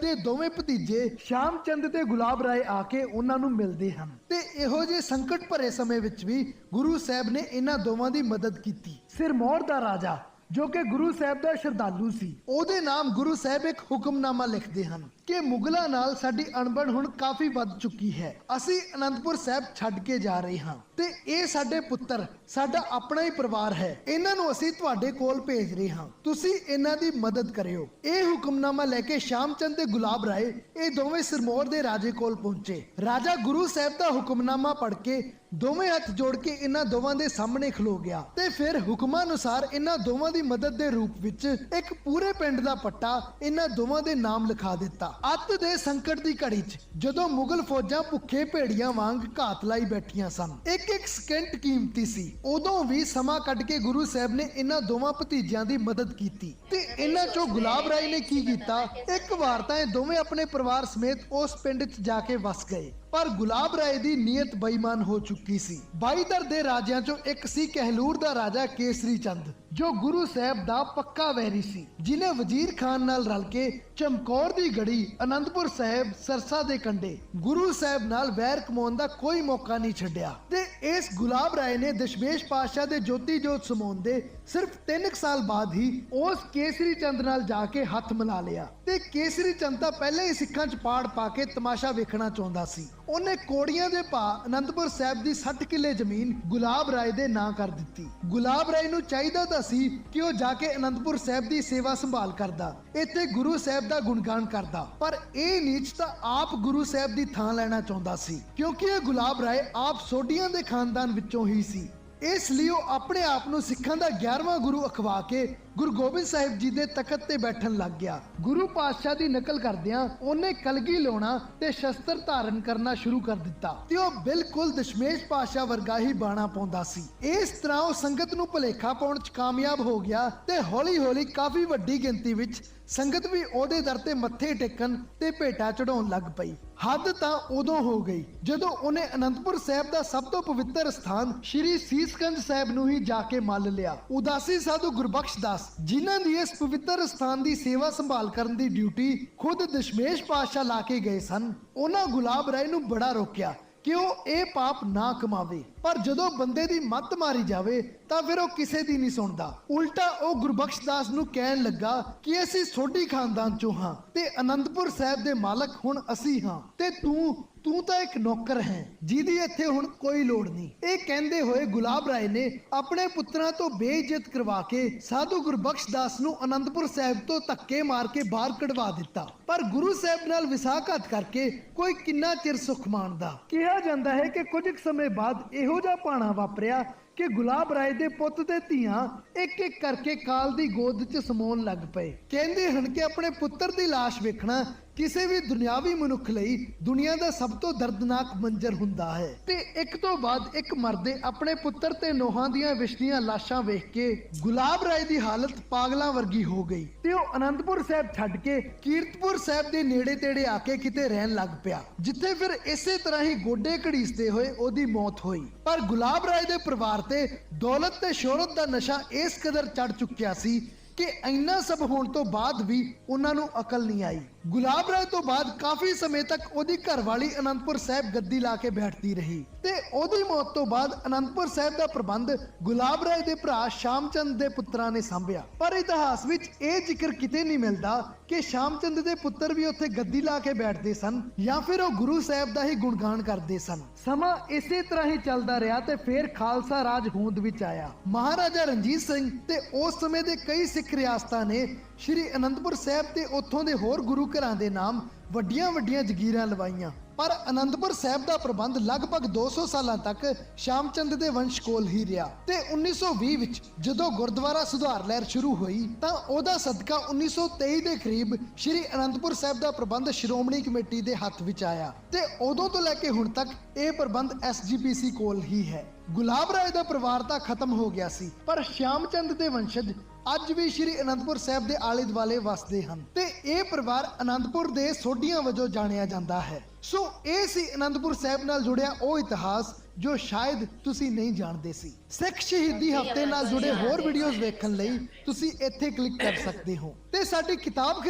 ਦੇ ਦੋਵੇਂ ਭਤੀਜੇ ਸ਼ਾਮ ਚੰਦ ਤੇ ਗੁਲਾਬ ਰਾਏ ਆ ਕੇ ਉਹਨਾਂ ਨੂੰ ਮਿਲਦੇ ਹਨ। ਤੇ ਇਹੋ ਜਿਹੇ ਸੰਕਟ ਭਰੇ ਸਮੇਂ ਵਿੱਚ ਵੀ ਗੁਰੂ ਸਾਹਿਬ ਨੇ ਇਹਨਾਂ ਦੋਵਾਂ ਦੀ ਮਦਦ ਕੀਤੀ। ਸਿਰਮੌਰ ਦਾ ਰਾਜਾ, ਜੋ ਕਿ ਗੁਰੂ ਸਾਹਿਬ ਦਾ ਸ਼ਰਧਾਲੂ ਸੀ। ਉਹਦੇ ਨਾਮ ਗੁਰੂ ਸਾਹਿਬ ਇੱਕ ਹੁਕਮਨਾਮਾ ਲਿਖਦੇ ਹਨ ਕਿ ਮੁਗਲਾਂ ਨਾਲ ਸਾਡੀ ਅਣਬਣ ਹੁਣ ਕਾਫੀ ਵੱਧ ਚੁੱਕੀ ਹੈ। ਅਸੀਂ ਅਨੰਦਪੁਰ ਸਾਹਿਬ ਛੱਡ ਕੇ ਜਾ ਰਹੇ ਹਾਂ ਤੇ ਇਹ ਸਾਡੇ ਪੁੱਤਰ, ਸਾਡਾ ਆਪਣਾ ਹੀ ਪਰਿਵਾਰ ਹੈ। ਇਹਨਾਂ ਨੂੰ ਅਸੀਂ ਤੁਹਾਡੇ ਕੋਲ ਭੇਜ ਰਹੇ ਹਾਂ। ਤੁਸੀਂ ਇਹਨਾਂ ਦੀ ਮਦਦ ਕਰਿਓ। ਇਹ ਹੁਕਮਨਾਮਾ ਲੈ ਕੇ ਸ਼ਾਮਚੰਦ ਤੇ ਗੁਲਾਬ ਰਾਏ, ਇਹ ਦੋਵੇਂ ਸਿਰਮੌਰ ਦੇ ਰਾਜੇ ਕੋਲ ਪਹੁੰਚੇ। ਰਾਜਾ ਗੁਰੂ ਸਾਹਿਬ ਦਾ ਹੁਕਮਨਾਮਾ ਪੜ੍ਹ ਕੇ ਦੋਵੇਂ ਹੱਥ ਜੋੜ ਕੇ ਇਹਨਾਂ ਦੋਵਾਂ ਦੇ ਸਾਹਮਣੇ ਖਲੋ ਗਿਆ ਤੇ ਫਿਰ ਹੁਕਮਾਂ ਅਨੁਸਾਰ ਇਹਨਾਂ ਦੋਵਾਂ ਦੀ ਮਦਦ ਦੇ ਰੂਪ ਵਿੱਚ ਇੱਕ ਪੂਰੇ ਪਿੰਡ ਦਾ ਪੱਟਾ ਇਹਨਾਂ ਦੋਵਾਂ ਦੇ ਨਾਮ ਲਿਖਾ ਦਿੱਤਾ। ਅੱਤ ਦੇ ਸੰਕਟ ਦੀ ਘੜੀ 'ਚ ਜਦੋਂ ਮੁਗਲ ਫੌਜਾਂ ਭੁੱਖੇ ਭੇੜੀਆਂ ਵਾਂਗ ਘਾਤ ਲਾਈ ਬੈਠੀਆਂ ਸਨ, ਇੱਕ ਇੱਕ ਸਕਿੰਟ ਕੀਮਤੀ ਸੀ। ਉਦੋਂ ਵੀ ਸਮਾਂ ਕੱਢ ਕੇ ਗੁਰੂ ਸਾਹਿਬ ਨੇ ਇਹਨਾਂ ਦੋਵਾਂ ਭਤੀਜਿਆਂ ਦੀ ਮਦਦ ਕੀਤੀ ਤੇ ਇਹਨਾਂ ਚੋਂ ਗੁਲਾਬ ਰਾਏ ਨੇ ਕੀ ਕੀਤਾ? ਇੱਕ ਵਾਰ ਤਾਂ ਇਹ ਦੋਵੇਂ ਆਪਣੇ ਪਰਿਵਾਰ ਸਮੇਤ ਉਸ ਪਿੰਡ 'ਚ ਜਾ ਕੇ ਵਸ ਗਏ। ਪਰ ਗੁਲਾਬ ਰਾਏ ਦੀ ਨੀਅਤ ਬੇਈਮਾਨ ਹੋ ਚੁੱਕੀ ਸੀ। ਬਾਈਦਰ ਦੇ ਰਾਜਿਆਂ ਚੋਂ ਇੱਕ ਸੀ ਕਹਿਲੂਰ ਦਾ ਰਾਜਾ ਕੇਸਰੀ ਚੰਦ। ਜੋ ਗੁਰੂ ਸਾਹਿਬ ਦਾ ਪੱਕਾ ਵੈਰੀ ਸੀ, ਜਿਨੇ ਵਜ਼ੀਰ ਖਾਨ ਨਾਲ ਰਲ ਕੇ ਚਮਕੌਰ ਦੀ ਗੜੀ ਅਨੰਦਪੁਰ ਸਾਹਿਬ ਸਰਸਾ ਦੇ ਕੰਡੇ ਗੁਰੂ ਸਾਹਿਬ ਨਾਲ ਵੈਰ ਕਮਾਉਣ ਦਾ ਕੋਈ ਮੌਕਾ ਨਹੀਂ ਛੱਡਿਆ। ਤੇ ਇਸ ਗੁਲਾਬ ਰਾਏ ਨੇ ਦਸ਼ਮੇਸ਼ ਪਾਤਸ਼ਾਹ ਦੇ ਜੋਤੀ ਜੋਤ ਸਮਾਉਣ ਦੇ ਸਿਰਫ 3 ਸਾਲ ਬਾਅਦ ਹੀ ਉਸ ਕੇਸਰੀ ਚੰਦ ਨਾਲ ਜਾ ਕੇ ਹੱਥ ਮਿਲਾ ਲਿਆ। ਤੇ ਕੇਸਰੀ ਚੰਦ ਤਾਂ ਪਹਿਲਾਂ ਹੀ ਸਿੱਖਾਂ 'ਚ ਪਾੜ ਪਾ ਕੇ ਤਮਾਸ਼ਾ ਵੇਖਣਾ ਚਾਹੁੰਦਾ ਸੀ। ਉਹਨੇ ਕੋੜੀਆਂ ਦੇ ਭਾ ਅਨੰਦਪੁਰ ਸਾਹਿਬ ਦੀ 60 ਕਿੱਲੇ ਜ਼ਮੀਨ ਗੁਲਾਬ ਰਾਏ ਦੇ ਨਾਂ ਕਰ ਦਿੱਤੀ। ਗੁਲਾਬ ਰਾਏ ਨੂੰ ਚਾਹੀਦਾ ਤਾਂ ਸੀ ਕਿ ਉਹ ਜਾ ਕੇ ਅਨੰਦਪੁਰ ਸਾਹਿਬ ਦੀ ਸੇਵਾ ਸੰਭਾਲ ਕਰਦਾ, ਇੱਥੇ ਗੁਰੂ ਸਾਹਿਬ ਦਾ ਗੁਣਗਾਨ ਕਰਦਾ। ਪਰ ਇਹ ਨੀਚ ਤਾਂ ਆਪ ਗੁਰੂ ਸਾਹਿਬ ਦੀ ਥਾਂ ਲੈਣਾ ਚਾਹੁੰਦਾ ਸੀ, ਕਿਉਂਕਿ ਇਹ ਗੁਲਾਬ ਰਾਏ ਆਪ ਸੋਢੀਆਂ ਦੇ ਖਾਨਦਾਨ ਵਿੱਚੋਂ ਹੀ ਸੀ। ਇਸ ਲਈ ਉਹ ਆਪਣੇ ਆਪ ਨੂੰ ਸਿੱਖਾਂ ਦਾ 11ਵਾਂ ਗੁਰੂ ਅਖਵਾ ਕੇ ਗੁਰੂ ਗੋਬਿੰਦ ਸਾਹਿਬ ਜੀ ਦੇ ਤਖਤ ਤੇ ਬੈਠਣ ਲੱਗ ਗਿਆ। ਗੁਰੂ ਪਾਤਸ਼ਾਹ ਦੀ ਨਕਲ ਕਰਦਿਆਂ ਉਹਨੇ ਕਲਗੀ ਲਾਉਣਾ ਤੇ ਸ਼ਸਤਰ ਧਾਰਨ ਕਰਨਾ ਸ਼ੁਰੂ ਕਰ ਦਿੱਤਾ ਤੇ ਉਹ ਬਿਲਕੁਲ ਦਸ਼ਮੇਸ਼ ਪਾਤਸ਼ਾਹ ਵਰਗਾ ਹੀ ਬਾਣਾ ਪਾਉਂਦਾ ਸੀ। ਇਸ ਤਰ੍ਹਾਂ ਉਹ ਸੰਗਤ ਨੂੰ ਭੁਲੇਖਾ ਪਾਉਣ 'ਚ ਕਾਮਯਾਬ ਹੋ ਗਿਆ ਤੇ ਹੌਲੀ-ਹੌਲੀ ਕਾਫੀ ਵੱਡੀ ਗਿਣਤੀ ਵਿੱਚ ਸੰਗਤ ਵੀ ਉਹਦੇ ਦਰ ਤੇ ਮੱਥੇ ਟੇਕਣ ਤੇ ਭੇਟਾ ਚੜਾਉਣ ਲੱਗ ਪਈ। ਹੱਦ ਤਾਂ ਉਦੋਂ ਹੋ ਗਈ ਜਦੋਂ ਉਹਨੇ ਅਨੰਦਪੁਰ ਸਾਹਿਬ ਦਾ ਸਭ ਤੋਂ ਪਵਿੱਤਰ ਸਥਾਨ ਸ਼੍ਰੀ ਸੀਸਗੰਜ ਸਾਹਿਬ ਨੂੰ ਹੀ ਜਾ ਕੇ ਮੰਨ ਲਿਆ। ਉਦਾਸੀ ਸਾਧੂ ਗੁਰਬਖਸ਼ ਦਾਸ, ਜਿਨ੍ਹਾਂ ਦੀ ਇਸ ਪਵਿੱਤਰ ਸਥਾਨ ਦੀ ਸੇਵਾ ਸੰਭਾਲ ਕਰਨ ਦੀ ਡਿਊਟੀ ਖੁਦ ਦਸ਼ਮੇਸ਼ ਪਾਤਸ਼ਾਹ ਲਾ ਕੇ ਗਏ ਸਨ, ਉਹਨਾਂ ਗੁਲਾਬ ਰਾਏ ਨੂੰ ਬੜਾ ਰੋਕਿਆ ਕਿ ਉਹ ਇਹ ਪਾਪ ਨਾ ਕਮਾਵੇ। ਪਰ ਜਦੋਂ ਬੰਦੇ ਦੀ ਮੱਤ ਮਾਰੀ ਜਾਵੇ, ਤਾਂ ਫਿਰ ਉਹ ਕਿਸੇ ਦੀ ਨਹੀਂ ਸੁਣਦਾ। ਉਲਟਾ ਉਹ ਗੁਰਬਖਸ਼ ਦਾਸ ਨੂੰ ਕਹਿਣ ਲੱਗਾ ਕਿ ਅਸੀਂ ਸੋਢੀ ਖਾਨਦਾਨ ਚੋਂ ਹਾਂ ਤੇ ਅਨੰਦਪੁਰ ਸਾਹਿਬ ਦੇ ਮਾਲਕ ਹੁਣ ਅਸੀਂ ਹਾਂ ਤੇ ਤੂੰ ਤੂੰ ਤਾਂ ਇੱਕ ਨੌਕਰ ਹੈ, ਜਿਹਦੀ ਇੱਥੇ ਹੁਣ ਕੋਈ ਲੋੜ ਨਹੀਂ। ਇਹ ਕਹਿੰਦੇ ਹੋਏ ਗੁਲਾਬ ਰਾਏ ਨੇ ਆਪਣੇ ਪੁੱਤਰਾਂ ਤੋਂ ਬੇਇੱਜ਼ਤ ਕਰਵਾ ਕੇ ਸਾਧੂ ਗੁਰਬਖਸ਼ ਦਾਸ ਨੂੰ ਅਨੰਦਪੁਰ ਸਾਹਿਬ ਤੋਂ ਧੱਕੇ ਮਾਰ ਕੇ ਬਾਹਰ ਕਢਵਾ ਦਿੱਤਾ। ਪਰ ਗੁਰੂ ਸਾਹਿਬ ਨਾਲ ਵਿਸਾਖਤ ਕਰਕੇ ਕੋਈ ਕਿੰਨਾ ਚਿਰ ਸੁਖ ਮਾਣਦਾ ਕਿਹਾ ਜਾਂਦਾ ਹੈ ਕਿ ਕੁਝ ਸਮੇਂ ਬਾਅਦ ਇਹੋ ਇਹੋ ਜਿਹਾ ਪਾਣਾ ਵਾਪਰਿਆ ਕਿ ਗੁਲਾਬ ਰਾਏ ਦੇ ਪੁੱਤ ਤੇ ਧੀਆਂ ਇੱਕ ਇੱਕ ਕਰਕੇ ਕਾਲ ਦੀ ਗੋਦ 'ਚ ਸਮਾਉਣ ਲੱਗ ਪਏ। ਕਹਿੰਦੇ ਹਨ ਕਿ ਆਪਣੇ ਪੁੱਤਰ ਦੀ ਲਾਸ਼ ਵੇਖਣਾ ਕਿਸੇ ਵੀ ਦੁਨਿਆਵੀ ਮਨੁੱਖ ਲਈ ਦੁਨੀਆ ਦਾ ਸਭ ਤੋਂ ਦਰਦਨਾਕ ਮੰਜ਼ਰ ਹੁੰਦਾ ਹੈ। ਤੇ ਇੱਕ ਤੋਂ ਬਾਅਦ ਇੱਕ ਮਰਦੇ ਆਪਣੇ ਪੁੱਤਰ ਤੇ ਨੋਹਾਂ ਦੀਆਂ ਵਿਛੜੀਆਂ ਲਾਸ਼ਾਂ ਵੇਖ ਕੇ ਗੁਲਾਬ ਰਾਏ ਦੀ ਹਾਲਤ ਪਾਗਲਾਂ ਵਰਗੀ ਹੋ ਗਈ। ਤੇ ਉਹ ਅਨੰਦਪੁਰ ਸਾਹਿਬ ਛੱਡ ਕੇ ਕੀਰਤਪੁਰ ਸਾਹਿਬ ਦੇ ਨੇੜੇ ਤੇੜੇ ਆ ਕੇ ਕਿਤੇ ਰਹਿਣ ਲੱਗ ਪਿਆ। ਜਿੱਥੇ ਫਿਰ ਇਸੇ ਤਰ੍ਹਾਂ ਹੀ ਗੋਡੇ ਘੜੀਸਦੇ ਹੋਏ ਉਹਦੀ ਮੌਤ ਹੋਈ। ਪਰ ਗੁਲਾਬ ਰਾਏ ਦੇ ਪਰਿਵਾਰ ਤੇ ਦੌਲਤ ਤੇ ਸ਼ੋਹਰਤ ਦਾ ਨਸ਼ਾ ਇਸ ਕਦਰ ਚੜ ਚੁੱਕਿਆ ਸੀ ਕਿ ਇੰਨਾ ਸਭ ਹੋਣ ਤੋਂ ਬਾਅਦ ਵੀ ਉਹਨਾਂ ਨੂੰ ਅਕਲ ਨਹੀਂ ਆਈ। ਗੁਲਾਬ ਰਾਏ ਤੋਂ ਬਾਅਦ ਕਾਫੀ ਸਮੇਂ ਤੱਕ ਉਹਦੀ ਘਰਵਾਲੀ ਅਨੰਦਪੁਰ ਸਾਹਿਬ ਗੱਦੀ ਲਾ ਕੇ ਬੈਠਦੀ ਰਹੀ ਤੇ ਉਹਦੀ ਮੌਤ ਤੋਂ ਬਾਅਦ ਅਨੰਦਪੁਰ ਸਾਹਿਬ ਦਾ ਪ੍ਰਬੰਧ ਗੁਲਾਬ ਰਾਏ ਦੇ ਭਰਾ ਸ਼ਾਮਚੰਦ ਦੇ ਪੁੱਤਰਾਂ ਨੇ ਸੰਭਿਆ। ਪਰ ਇਤਿਹਾਸ ਵਿੱਚ ਇਹ ਜ਼ਿਕਰ ਕਿਤੇ ਨਹੀਂ ਮਿਲਦਾ ਕਿ ਸ਼ਾਮਚੰਦ ਦੇ ਪੁੱਤਰ ਵੀ ਉੱਥੇ ਗੱਦੀ ਲਾ ਕੇ ਬੈਠਦੇ ਸਨ ਜਾਂ ਫਿਰ ਉਹ ਗੁਰੂ ਸਾਹਿਬ ਦਾ ਹੀ ਗੁਣਗਾਨ ਕਰਦੇ ਸਨ। ਸਮਾਂ ਇਸੇ ਤਰ੍ਹਾਂ ਹੀ ਚੱਲਦਾ ਰਿਹਾ ਤੇ ਫਿਰ ਖਾਲਸਾ ਰਾਜ ਹੋਂਦ ਵਿੱਚ ਆਇਆ। ਮਹਾਰਾਜਾ ਰਣਜੀਤ ਸਿੰਘ ਤੇ ਉਸ ਸਮੇਂ ਦੇ ਕਈ ਸਿੱਖ ਰਿਆਸਤਾਂ ਨੇ ਸ਼੍ਰੀ ਅਨੰਦਪੁਰ ਸਾਹਿਬ ਤੇ ਉੱਥੋਂ ਦੇ ਹੋਰ ਗੁਰੂ ਘਰਾਂ ਦੇ ਨਾਮ ਵੱਡੀਆਂ ਵੱਡੀਆਂ ਜ਼ਗੀਰਾਂ ਲਵਾਈਆਂ। ਪਰ ਅਨੰਦਪੁਰ ਸਾਹਿਬ ਦਾ ਪ੍ਰਬੰਧ ਲਗਭਗ 200 ਸਾਲਾਂ ਤੱਕ ਸ਼ਾਮਚੰਦ ਦੇ ਵੰਸ਼ ਕੋਲ ਹੀ ਰਿਹਾ। ਤੇ 1920 ਵਿੱਚ ਜਦੋਂ ਗੁਰਦੁਆਰਾ ਸੁਧਾਰ ਲਹਿਰ ਸ਼ੁਰੂ ਹੋਈ, ਤਾਂ ਉਹਦਾ ਸਦਕਾ 1923 ਦੇ ਕਰੀਬ ਸ਼੍ਰੀ ਅਨੰਦਪੁਰ ਸਾਹਿਬ ਦਾ ਪ੍ਰਬੰਧ ਸ਼੍ਰੋਮਣੀ ਕਮੇਟੀ ਦੇ ਹੱਥ ਵਿੱਚ ਆਇਆ। ਤੇ ਉਦੋਂ ਤੋਂ ਲੈ ਕੇ ਹੁਣ ਤੱਕ ਇਹ ਪ੍ਰਬੰਧ ਐਸਜੀਪੀਸੀ ਕੋਲ ਹੀ ਹੈ। ਗੁਲਾਬ ਰਾਏ ਦਾ ਪਰਿਵਾਰ ਤਾਂ ਖਤਮ ਹੋ ਗਿਆ ਸੀ, ਪਰ ਸ਼ਾਮਚੰਦ ਦੇ ਵੰਸ਼ਜ ਅੱਜ ਵੀ ਸ਼੍ਰੀ ਅਨੰਦਪੁਰ ਸਾਹਿਬ ਦੇ ਆਲੇ ਦੁਆਲੇ ਵਸਦੇ ਹਨ ਤੇ ਇਹ ਪਰਿਵਾਰ ਅਨੰਦਪੁਰ ਦੇ ਸੋਢੀਆਂ ਵਜੋਂ ਜਾਣਿਆ ਜਾਂਦਾ ਹੈ। ਸੋ ਇਹ ਸੀ ਅਨੰਦਪੁਰ ਸਾਹਿਬ ਨਾਲ ਜੁੜਿਆ ਉਹ ਇਤਿਹਾਸ ਜੋ ਸ਼ਾਇਦ ਤੁਸੀਂ ਨਹੀਂ ਜਾਣਦੇ ਸੀ। ਸਿੱਖ ਸ਼ਹੀਦੀ ਹਫ਼ਤੇ ਨਾਲ ਜੁੜੇ ਹੋਰ ਵੀਡੀਓਜ਼ ਵੇਖਣ ਲਈ ਤੁਸੀਂ ਇੱਥੇ ਕਲਿੱਕ ਕਰ ਸਕਦੇ ਹੋ ਤੇ ਸਾਡੀ ਕਿਤਾਬ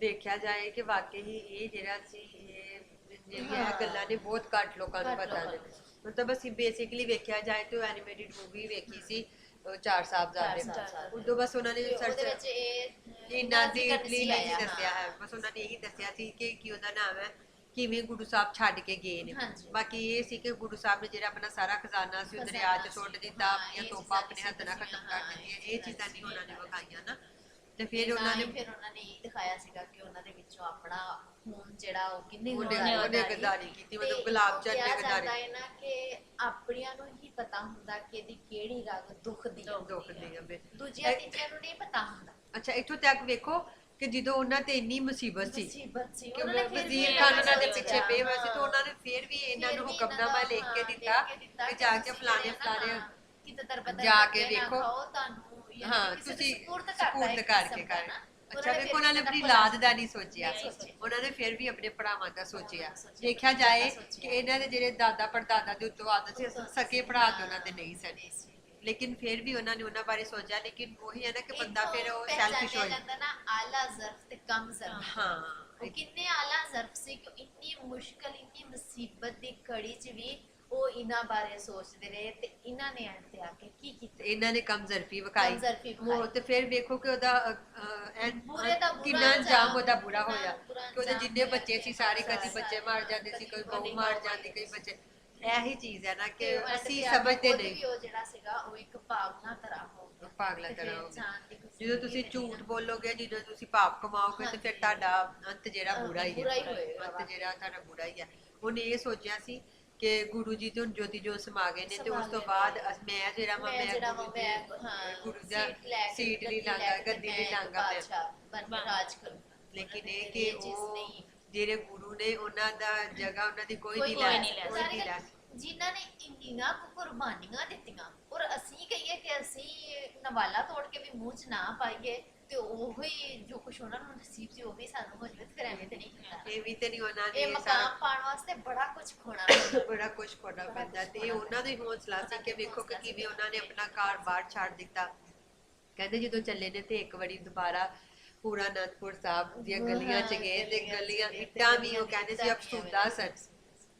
ਦੇਖਿਆ ਜਾਏ ਕਿ ਵਾਕਈ ਇਹ ਜਿਹੜਾ ਸੀ, ਇਹ ਜਿਹੜੀਆਂ ਗੱਲਾਂ ਨੇ ਬਹੁਤ ਘੱਟ ਲੋਕਾਂ ਨੂੰ ਪਤਾ ਨੇ ਮਤਲਬ ਅਸੀਂ ਬੇਸਿਕਲੀ ਵੇਖਿਆ ਜਾਏ ਤਾਂ ਐਨੀਮੇਟਡ ਮੂਵੀ ਵੇਖੀ ਸੀ ਉਹ ਚਾਰ ਸਾਹਿਬਜ਼ਾਦੇ ਚਾਰ ਸਾਹਿਬਜ਼ਾਦੇ। ਉਦੋਂ ਬਸ ਉਹਨਾਂ ਨੇ ਉਹਦੇ ਸਰਚ ਵਿੱਚ ਇਹ ਇੰਨਾ ਡੀਪਲੀ ਨਹੀਂ ਦੱਸਿਆ ਹਾਂ। ਬਸ ਉਹਨਾਂ ਨੇ ਇਹੀ ਦੱਸਿਆ ਸੀ ਕਿ ਕੀ ਉਹਦਾ ਨਾਮ ਹੈ ਕਿਵੇਂ ਗੁਰੂ ਸਾਹਿਬ ਛੱਡ ਕੇ ਗਏ ਨੇ ਹਾਂਜੀ। ਬਾਕੀ ਇਹ ਸੀ ਕਿ ਗੁਰੂ ਸਾਹਿਬ ਨੇ ਜਿਹੜਾ ਆਪਣਾ ਸਾਰਾ ਖਜ਼ਾਨਾ ਸੀ ਉਹ ਦਰਿਆ 'ਚ ਖਜ਼ਾਨਾ ਸੁੱਟ ਸੀ। ਦਿੱਤਾ ਹਾਂ, ਆਪਣੀਆਂ ਇਹ ਤੋਪਾਂ ਚੀਜ਼ਾਂ ਆਪਣੇ ਹੱਥ ਨਾਲ ਖਤਮ ਹਾਂ, ਕਰ ਦਿੱਤੀਆਂ ਇਹ ਇਹ ਚੀਜ਼ਾਂ ਨਹੀਂ ਉਹਨਾਂ ਨੇ ਵਿਖਾਈਆਂ ਨਾ ਤੇ ਫਿਰ ਉਹਨਾਂ ਹੀ ਨੇ ਫਿਰ ਉਹਨਾਂ ਨੇ ਇਹ ਦਿਖਾਇਆ ਸੀਗਾ ਕਿ ਉਹਨਾਂ ਦੇ ਵਿੱਚੋਂ ਆਪਣਾ ਖੂਨ ਜਿਹੜਾ ਉਹ ਕਿੰਨੇ ਉਹਨੇ- ਗਦਾਰੀ ਕੀਤੀ, ਮਤਲਬ ਗੁਲਾਬ ਚੰਦ ਨੇ ਗਦਾਰੀ ਹੈ ਨਾ ਕਿ ਆਪਣਿਆਂ ਨੂੰ ਹੀ ਪਤਾ ਹੁੰਦਾ ਕਿ ਇਹਦੀ ਕਿਹੜੀ ਰਗ ਦੁੱਖ ਦੀ ਆ। ਦੁੱਖ ਦੀ ਅੰਬੇ ਦੂਜਿਆਂ ਤੀਜਿਆਂ ਨੂੰ ਨਹੀਂ ਪਤਾ ਹੁੰਦਾ ਅੱਛਾ ਇੱਥੋਂ ਤੱਕ ਵੇਖੋ ਕਿ ਜਦੋਂ ਉਹਨਾਂ ਤੇ ਇੰਨੀ ਮੁਸੀਬਤ ਸੀ ਕਿ ਉਹਨਾਂ ਨੇ ਵਜ਼ੀਰ ਖਾਨ ਉਹਨਾਂ ਦੇ ਪਿੱਛੇ ਪਏ ਹੋਏ ਸੀ ਹਾਂ। ਤੇ ਉਹਨਾਂ ਨੇ ਫਿਰ ਵੀ ਇਹਨਾਂ ਨੂੰ ਹੁਕਮਨਾਮਾ ਲਿਖ ਕੇ ਹਾਂ, ਦਿੱਤਾ ਕੇ ਜਾ ਕੇ ਫਲਾਣੇ ਫਲਾਣੇ ਕਿਤੇ ਤਰਪਤਰ ਜਾ ਕੇ। ਖਾਓ, ਤੁਹਾਨੂੰ ਹਾਂ ਤੁਸੀਂ ਸਪੁਰਦ ਕਰਤਾ ਸਪੂਰਤ ਕਰਕੇ ਕਰ। ਅੱਛਾ ਵੇਖੋ ਉਹਨਾਂ ਨੇ ਆਪਣੀ ਲਾਦ ਦਾ ਨਹੀਂ ਸੋਚਿਆ। ਉਹਨਾਂ ਨੇ ਫਿਰ ਵੀ ਆਪਣੇ ਭਰਾਵਾਂ ਦਾ ਸੋਚਿਆ ਦੇਖਿਆ ਜਾਏ। ਕਿ ਇਹਨਾਂ ਦੇ ਜਿਹੜੇ ਦਾਦਾ ਪੜਦਾਦਾ ਦੇ ਉੱਤੋਂ ਆਦਤ ਸੀ ਸਕੇ ਭਰਾ ਤੇ। ਉਹਨਾਂ ਦੇ ਨਹੀਂ ਸਨ। ਲੇਕਿਨ ਫਿਰ ਵੀ ਉਹਨਾਂ ਨੇ ਉਹਨਾਂ ਬਾਰੇ ਸੋਚਿਆ ਲੇਕਿਨ ਉਹੀ ਹੈ ਨਾ ਕਿ ਬੰਦਾ ਫਿਰ ਉਹ ਸੈਲਫਿਸ਼ ਹੋ ਜਾਂਦਾ ਜਾਂਦਾ ਨਾ ਆਲਾ ਜ਼ਰਫ ਤੇ ਕਮ ਜ਼ਰਫ ਹਾਂ ਉਹ ਕਿੰਨੇ ਆਲਾ ਜ਼ਰਫ ਸੀ ਕਿ ਇੰਨੀ ਮੁਸ਼ਕਲ ਇੰਨੀ ਮੁਸੀਬਤ ਦੀ ਘੜੀ 'ਚ ਵੀ ਉਹ ਇਹਨਾਂ ਬਾਰੇ ਸੋਚਦੇ ਰਹੇ ਤੇ ਇਹਨਾਂ ਨੇ ਤੇ ਆ ਕੇ ਕੀ ਕੀਤਾ? ਇਹਨਾਂ ਨੇ ਕਮਜ਼ਰਫੀ ਵਿਖਾਈ। ਕਮਜ਼ਰਫੀ ਵਿਖਾਈ। ਤੇ ਫਿਰ ਵੇਖੋ ਕਿ ਉਹਦਾ ਅ, ਅ, ਐਨ- ਬੁਰੇ ਦਾ ਬੁਰਾ ਕਿੰਨਾ ਅੰਜਾਮ ਅੰਜਾਮ, ਉਹਦਾ ਬੁਰਾ ਹੋਇਆ ਬੁਰਾ ਕਿ ਉਹਦੇ ਜਿੰਨੇ ਹੋਇਆ। ਬੱਚੇ ਸੀ ਸਾਰੇ ਸਾਰੇ ਕਦੀ ਬੱਚੇ ਮਾਰ ਜਾਂਦੇ ਸੀ ਕੋਈ ਬਹੂ ਮਾਰ ਜਾਂਦੀ ਕਈ ਬੱਚੇ। ਇਹੀ ਚੀਜ਼ ਹੈ ਨਾ ਕਿ ਅਸੀਂ ਸਮਝਦੇ ਖੁਦ ਨਹੀਂ। ਵੀ ਉਹ ਜਿਹੜਾ ਸੀਗਾ ਉਹ ਇੱਕ ਭਾਵਨਾ ਤਰ੍ਹਾਂ ਹੋ ਗਿਆ। ਪਾਗਲਾ ਤੇ ਫਿਰ ਤਰ੍ਹਾਂ ਹੋ ਗਿਆ। ਇਨਸਾਨ ਦੀ ਕੁਛ ਜਦੋਂ ਤੁਸੀਂ ਜ਼ਿੰਦਗੀ ਝੂਠ ਬੋਲੋਗੇ ਜਦੋਂ ਤੁਸੀਂ ਪਾਪ ਕਮਾਓਗੇ ਤੇ ਫਿਰ ਹਾਂਜੀ। ਤੁਹਾਡਾ ਅੰਤ ਜਿਹੜਾ ਹਾਂ, ਬੁਰਾ ਹੀ ਬੁਰਾ ਹੀ ਹੈ ਹੋਏਗਾ। ਅੰਤ ਜਿਹੜਾ ਤੁਹਾਡਾ ਬੁਰਾ ਹੀ ਹੈ। ਉਹਨੇ ਇਹ ਸੋਚਿਆ ਸੀ ਕਿ ਗੁਰੂ ਜੀ ਤੋਂ ਜੋਤੀ ਜੋ ਸਮਾ ਗਏ ਨੇ ਤੇ ਉਸ ਤੋਂ ਬਾਅਦ। ਅਸ- ਮੈਂ ਜਿਹੜਾ ਵਾ ਮੈਂ ਮੈਂ ਜਿਹੜਾ ਗੁਰੂ ਦੀ ਹਾਂ ਗੁਰੂ ਦਾ ਸੀਟ ਲੈ ਕੇ ਸੀਟ ਨਹੀਂ ਗੱਦੀ ਲੈ ਲਾਂਗਾ ਕੇ ਗੱਦੀ ਮੈਂ ਨਹੀਂ ਲਾਂਗਾ ਮੈਂ ਬਾਦਸ਼ਾਹ ਬਣ ਕੇ ਰਾਜ ਕਰੂੰਗਾ। ਲੇਕਿਨ ਇਹ ਕਿ ਚੀਜ਼ ਉਹ ਨਹੀਂ। ਜਿਹੜੇ ਗੁਰੂ ਨੇ ਉਹਨਾਂ ਦਾ ਜਗ੍ਹਾ ਉਹਨਾਂ ਦੀ ਕੋਈ ਕੋਈ ਨਹੀਂ ਕੋਈ ਲੈ ਨਹੀਂ ਲੈ ਕੋਈ ਨਹੀਂ ਲੈ। ਜਿਨ੍ਹਾਂ ਨੇ ਇੰਨੀਆਂ ਕੁ ਕੁਰਬਾਨੀਆਂ ਦਿੱਤੀਆਂ ਔਰ ਅਸੀਂ ਕਹੀਏ ਕਿ ਅਸੀਂ ਨਵਾਲਾ ਤੋੜ ਕੇ ਵੀ ਮੂੰਹ 'ਚ ਨਾ ਪਾਈਏ ਤੇ ਉਹ ਜੋ ਕੁਛ ਉਹਨਾਂ ਨੂੰ ਨਸੀਬ ਸੀ ਉਹ ਵੀ ਸਾਨੂੰ ਹੋ ਜਾਵੇ ਤੇ ਫਿਰ ਐਵੇਂ ਤੇ ਨਹੀਂ ਹੁੰਦਾ ਇਹ ਵੀ ਤੇ ਨਹੀਂ ਉਹਨਾਂ ਨੇ ਇਹ ਮਕਾਮ ਸਾਰਾ ਪਾਉਣ ਵਾਸਤੇ ਬੜਾ ਕੁਝ ਖੋਣਾ ਪੈਂਦਾ। ਬੜਾ ਕੁਝ ਕਰਨਾ ਪੈਂਦਾ ਤੇ ਇਹ ਉਹਨਾਂ ਦਾ ਹੀ ਹੌਸਲਾ ਸੀ ਕਿ ਵੇਖੋ ਕਿ ਕਿਵੇਂ ਉਹਨਾਂ ਨੇ ਆਪਣਾ ਘਰ ਬਾਹਰ ਛੱਡ ਦਿੱਤਾ। ਕਹਿੰਦੇ ਜਦੋਂ ਚੱਲੇ ਨੇ ਤੇ ਇੱਕ ਵਾਰੀ ਦੁਬਾਰਾ ਪੂਰਾ ਅਨੰਦਪੁਰ ਸਾਹਿਬ ਦੀਆਂ ਗਲੀਆਂ ਚ ਗਏ ਤੇ ਗਲੀਆਂ ਇੱਟਾਂ ਵੀ ਉਹ ਕਹਿੰਦੇ ਸੀ ਅਫਸੂਦਾ ਸਨ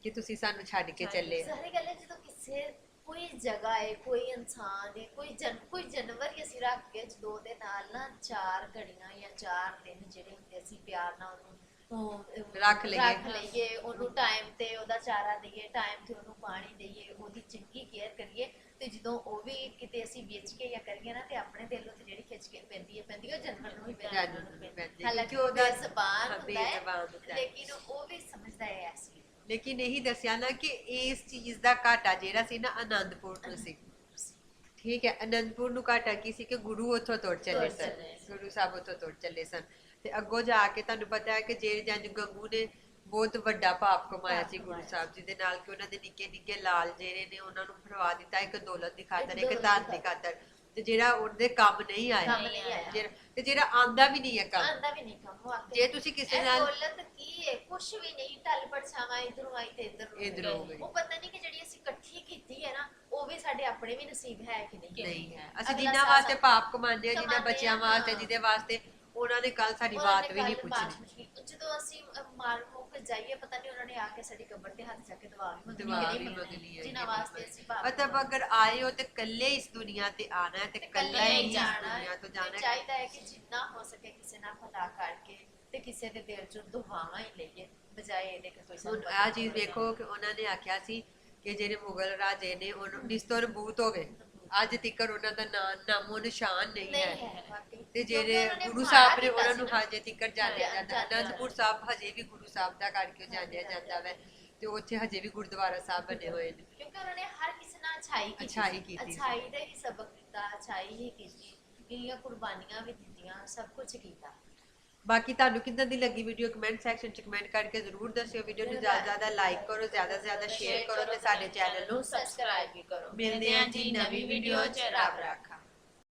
ਕਿ ਤੁਸੀਂ ਸਾਨੂੰ ਛੱਡ ਕੇ ਚੱਲੇ ਸਾਰੇ ਗੱਲ ਜਦੋਂ ਕਿਸੇ ਕੋਈ ਜਗ੍ਹਾ ਹੈ ਕੋਈ ਇਨਸਾਨ ਹੈ ਕੋਈ ਜਨ ਕੋਈ ਜਾਨਵਰ ਹੀ ਅਸੀਂ ਰੱਖ ਕੇ ਜਦੋਂ ਦੇ ਨਾਲ ਨਾ ਚਾਰ ਘੜੀਆਂ ਜਾਂ ਚਾਰ ਦਿਨ ਜਿਹੜੇ ਹੁੰਦੇ ਅਸੀਂ ਪਿਆਰ ਨਾਲ ਉਹਨੂੰ ਉਹ ਰੱਖ ਲਈਏ। ਰੱਖ ਲਈਏ ਉਹਨੂੰ ਟਾਈਮ ਤੇ ਉਹਦਾ ਚਾਰਾ ਦਈਏ ਟਾਈਮ ਤੇ ਉਹਨੂੰ ਪਾਣੀ ਦਈਏ ਉਹਦੀ ਚੰਗੀ ਕੇਅਰ ਕਰੀਏ ਤੇ ਜਦੋਂ ਉਹ ਵੀ ਕਿਤੇ ਅਸੀਂ ਵੇਚ ਕੇ ਜਾਂ ਕਰੀਏ ਨਾ ਤੇ ਆਪਣੇ ਦਿਲੋਂ ਤੇ ਜਿਹੜੀ ਖਿੱਚ ਕੇ ਪੈਂਦੀ ਹੈ ਪੈਂਦੀ ਹੈ ਉਹ ਜਾਨਵਰ ਨੂੰ ਵੀ ਪੈਂਦੀ ਹੈ, ਹਾਲਾਂਕਿ ਉਹਦਾ- ਜ਼ਬਾਨ ਹਾਂ, ਹੈ ਹੁੰਦਾ ਹੈ। ਲੇਕਿਨ ਉਹ ਵੀ ਸਮਝਦਾ ਹੈ ਐਸੀ ਲੇਕਿਨ ਇਹੀ ਦੱਸਿਆ ਨਾ ਕਿ ਇਸ ਚੀਜ਼ ਦਾ ਘਾਟਾ ਜਿਹੜਾ ਸੀ ਨਾ ਆਨੰਦਪੁਰ ਤੋਂ ਸੀ। ਠੀਕ ਹੈ ਅਨੰਦਪੁਰ ਨੂੰ ਘਾਟਾ ਕੀ ਸੀ ਕਿ ਗੁਰੂ ਉੱਥੋਂ ਤੁਰ ਚੱਲੇ ਸਨ। ਗੁਰੂ ਸਾਹਿਬ ਉੱਥੋਂ ਤੁਰ ਚੱਲੇ ਸਨ। ਤੇ ਅੱਗੋਂ ਜਾ ਕੇ ਤੁਹਾਨੂੰ ਪਤਾ ਹੈ ਕਿ ਜੇਲ ਜੰਜ ਗੰਗੂ ਨੇ ਬਹੁਤ ਵੱਡਾ ਪਾਪ ਕਮਾਇਆ ਸੀ ਗੁਰੂ ਸਾਹਿਬ ਜੀ ਦੇ ਨਾਲ ਕਿ ਉਹਨਾਂ ਦੇ ਨਿੱਕੇ ਨਿੱਕੇ ਲਾਲ ਜਿਹੜੇ ਨੇ ਉਹਨਾਂ ਨੂੰ ਫੜਵਾ ਦਿੱਤਾ ਇੱਕ ਦੌਲਤ ਦੀ ਖਾਤਰ ਇੱਕ ਧਨ ਦੀ ਖਾਤਰ। ਤੇ ਜਿਹੜਾ ਉਹਦੇ ਕੰਮ ਨਹੀਂ ਆਇਆ ਕੰਮ ਨਹੀਂ ਆਇਆ। ਜਿਹੜਾ- ਤੇ ਜਿਹੜਾ ਆਂਦਾ ਵੀ ਨਹੀਂ ਹੈ ਕੰਮ ਆਂਦਾ ਵੀ ਨਹੀਂ ਕੰਮ ਵਾਕਈ ਜੇ ਤੁਸੀਂ ਕਿਸੇ ਇਹ ਨਾਲ ਦੌਲਤ ਕੀ ਹੈ ਕੁਛ ਵੀ ਨਹੀਂ ਟਲ ਪੜਛਾਵਾਂ ਇਧਰੋਂ ਆਈ ਤੇ ਇਧਰ ਗਈ। ਹੋ ਗਈ। ਉਹ ਪਤਾ ਨਹੀਂ ਕਿ ਜਿਹੜੀ ਅਸੀਂ ਇਕੱਠੀ ਕੀਤੀ ਹੈ ਨਾ ਉਹ ਵੀ ਸਾਡੇ ਆਪਣੇ ਵੀ ਨਸੀਬ ਹੈ ਕਿ ਨਹੀਂ ਨਹੀਂ ਹੈ ਅਸੀਂ ਅਗਲਾ ਸਾਲ ਵਾਸਤੇ ਪਾਪ ਕਮਾਉਂਦੇ ਆ ਕਮਾਉਂਦੇ ਬੱਚਿਆਂ ਵਾਸਤੇ। ਜਿਹਦੇ ਵਾਸਤੇ ਉਹਨਾਂ ਨੇ ਕੱਲ ਸਾਡੀ ਉਹਨਾਂ ਬਾਤ ਨੇ ਵੀ ਨਹੀਂ ਕੱਲ੍ਹ ਬਾਤ ਪੁੱਛਣੀ। ਪੁੱਛਣੀ। ਜਦੋਂ ਅਸੀਂ ਮਾਰ ਮੁੱਕ ਜਾਈਏ ਪਤਾ ਨਹੀਂ ਉਹਨਾਂ ਨੇ ਆ ਕੇ ਸਾਡੀ ਕਬਰ ਤੇ ਹੱਥ ਚੱਕ ਕੇ ਦੁਆ ਵੀ ਮੰਗਣੀ ਦੁਆ ਹੈ ਵੀ ਨਹੀਂ ਮੰਗਣੀ ਹੈ ਜਿਨ੍ਹਾਂ ਵਾਸਤੇ ਅਸੀਂ ਭਾਵ ਮਤਲਬ ਅਗਰ ਆਏ ਹੋ ਤੇ ਕੱਲੇ ਇਸ ਦੁਨੀਆ ਤੇ ਆਣਾ ਹੈ ਤੇ ਕੱਲਾ ਹੀ ਇਸ ਦੁਨੀਆ ਤੋਂ ਜਾਣਾ ਹੈ। ਚਾਹੀਦਾ ਹੈ ਕਿ ਜਿੰਨਾ ਹੋ ਸਕੇ ਕਿਸੇ ਨਾਲ ਭਲਾ ਕਰਕੇ ਤੇ ਕਿਸੇ ਦੇ ਦਿਲ ਚੋਂ ਦੁਆਵਾਂ ਹੀ ਲਈਏ ਬਜਾਏ ਇਹਦੇ ਕਿ ਕੋਈ ਹੁਣ ਆ ਚੀਜ਼ ਵੇਖੋ ਕਿ ਉਹਨਾਂ ਨੇ ਆਖਿਆ ਸੀ ਕਿ ਜਿਹੜੇ ਮੁਗਲ ਰਾਜੇ ਨੇ ਉਹਨੂੰ ਨਿਸਤਰ ਬੂਤ ਹੋ ਗਏ ਅੱਜ ਤੱਕ ਉਹਨਾਂ ਦਾ ਨਾਂ ਨਾਮੋ ਨਿਸ਼ਾਨ ਨਹੀਂ ਹੈ। ਹੈ ਤੇ ਜਿਹੜੇ ਗੁਰੂ ਸਾਹਿਬ ਨੇ ਉਹਨਾਂ ਨੂੰ। ਹਜੇ ਤੱਕ ਜਾਣਿਆ ਜਾਂਦਾ। ਅਨੰਦਪੁਰ ਸਾਹਿਬ ਹਜੇ ਵੀ ਗੁਰੂ ਸਾਹਿਬ ਦਾ ਕਰਕੇ ਜਾਣਿਆ ਜਾਂਦਾ ਵੈ? ਤੇ ਉੱਥੇ ਹਜੇ ਵੀ ਗੁਰਦੁਆਰਾ ਸਾਹਿਬ ਬਣੇ ਹੋਏ ਨੇ। ਕਿਉਂਕਿ ਉਹਨਾਂ ਨੇ ਹਰ ਕਿਸੇ ਨਾਲ ਅੱਛਾਈ ਕੀਤੀ ਅੱਛਾਈ। ਕੀਤੀ। ਅੱਛਾਈ ਦਾ ਹੀ ਸਬਕ ਦਿੱਤਾ ਅੱਛਾਈ ਹੀ ਕੀਤੀ। ਇੰਨੀਆਂ ਕੁਰਬਾਨੀਆਂ ਵੀ ਦਿੱਤੀਆਂ ਸਭ ਕੁਝ ਕੀਤਾ। ਬਾਕੀ ਤੁਹਾਨੂੰ ਕਿੱਦਾਂ ਦੀ ਲੱਗੀ ਵੀਡੀਓ ਕਮੈਂਟ ਸੈਕਸ਼ਨ ਚ ਕਮੈਂਟ ਕਰਕੇ ਜ਼ਰੂਰ ਦੱਸਿਓ। ਵੀਡੀਓ ਨੂੰ ਜ਼ਿਆਦਾ ਜ਼ਿਆਦਾ ਲਾਈਕ ਕਰੋ, ਜ਼ਿਆਦਾ ਜ਼ਿਆਦਾ ਸ਼ੇਅਰ ਕਰੋ ਤੇ ਸਾਡੇ ਚੈਨਲ ਨੂੰ ਸਬਸਕ੍ਰਾਈਬ ਵੀ ਕਰੋ। ਮਿਲਦੇ ਹਾਂ ਜੀ ਨਵੀਂ ਵੀਡੀਓ ਚ। ਰੱਬ ਰੱਖ।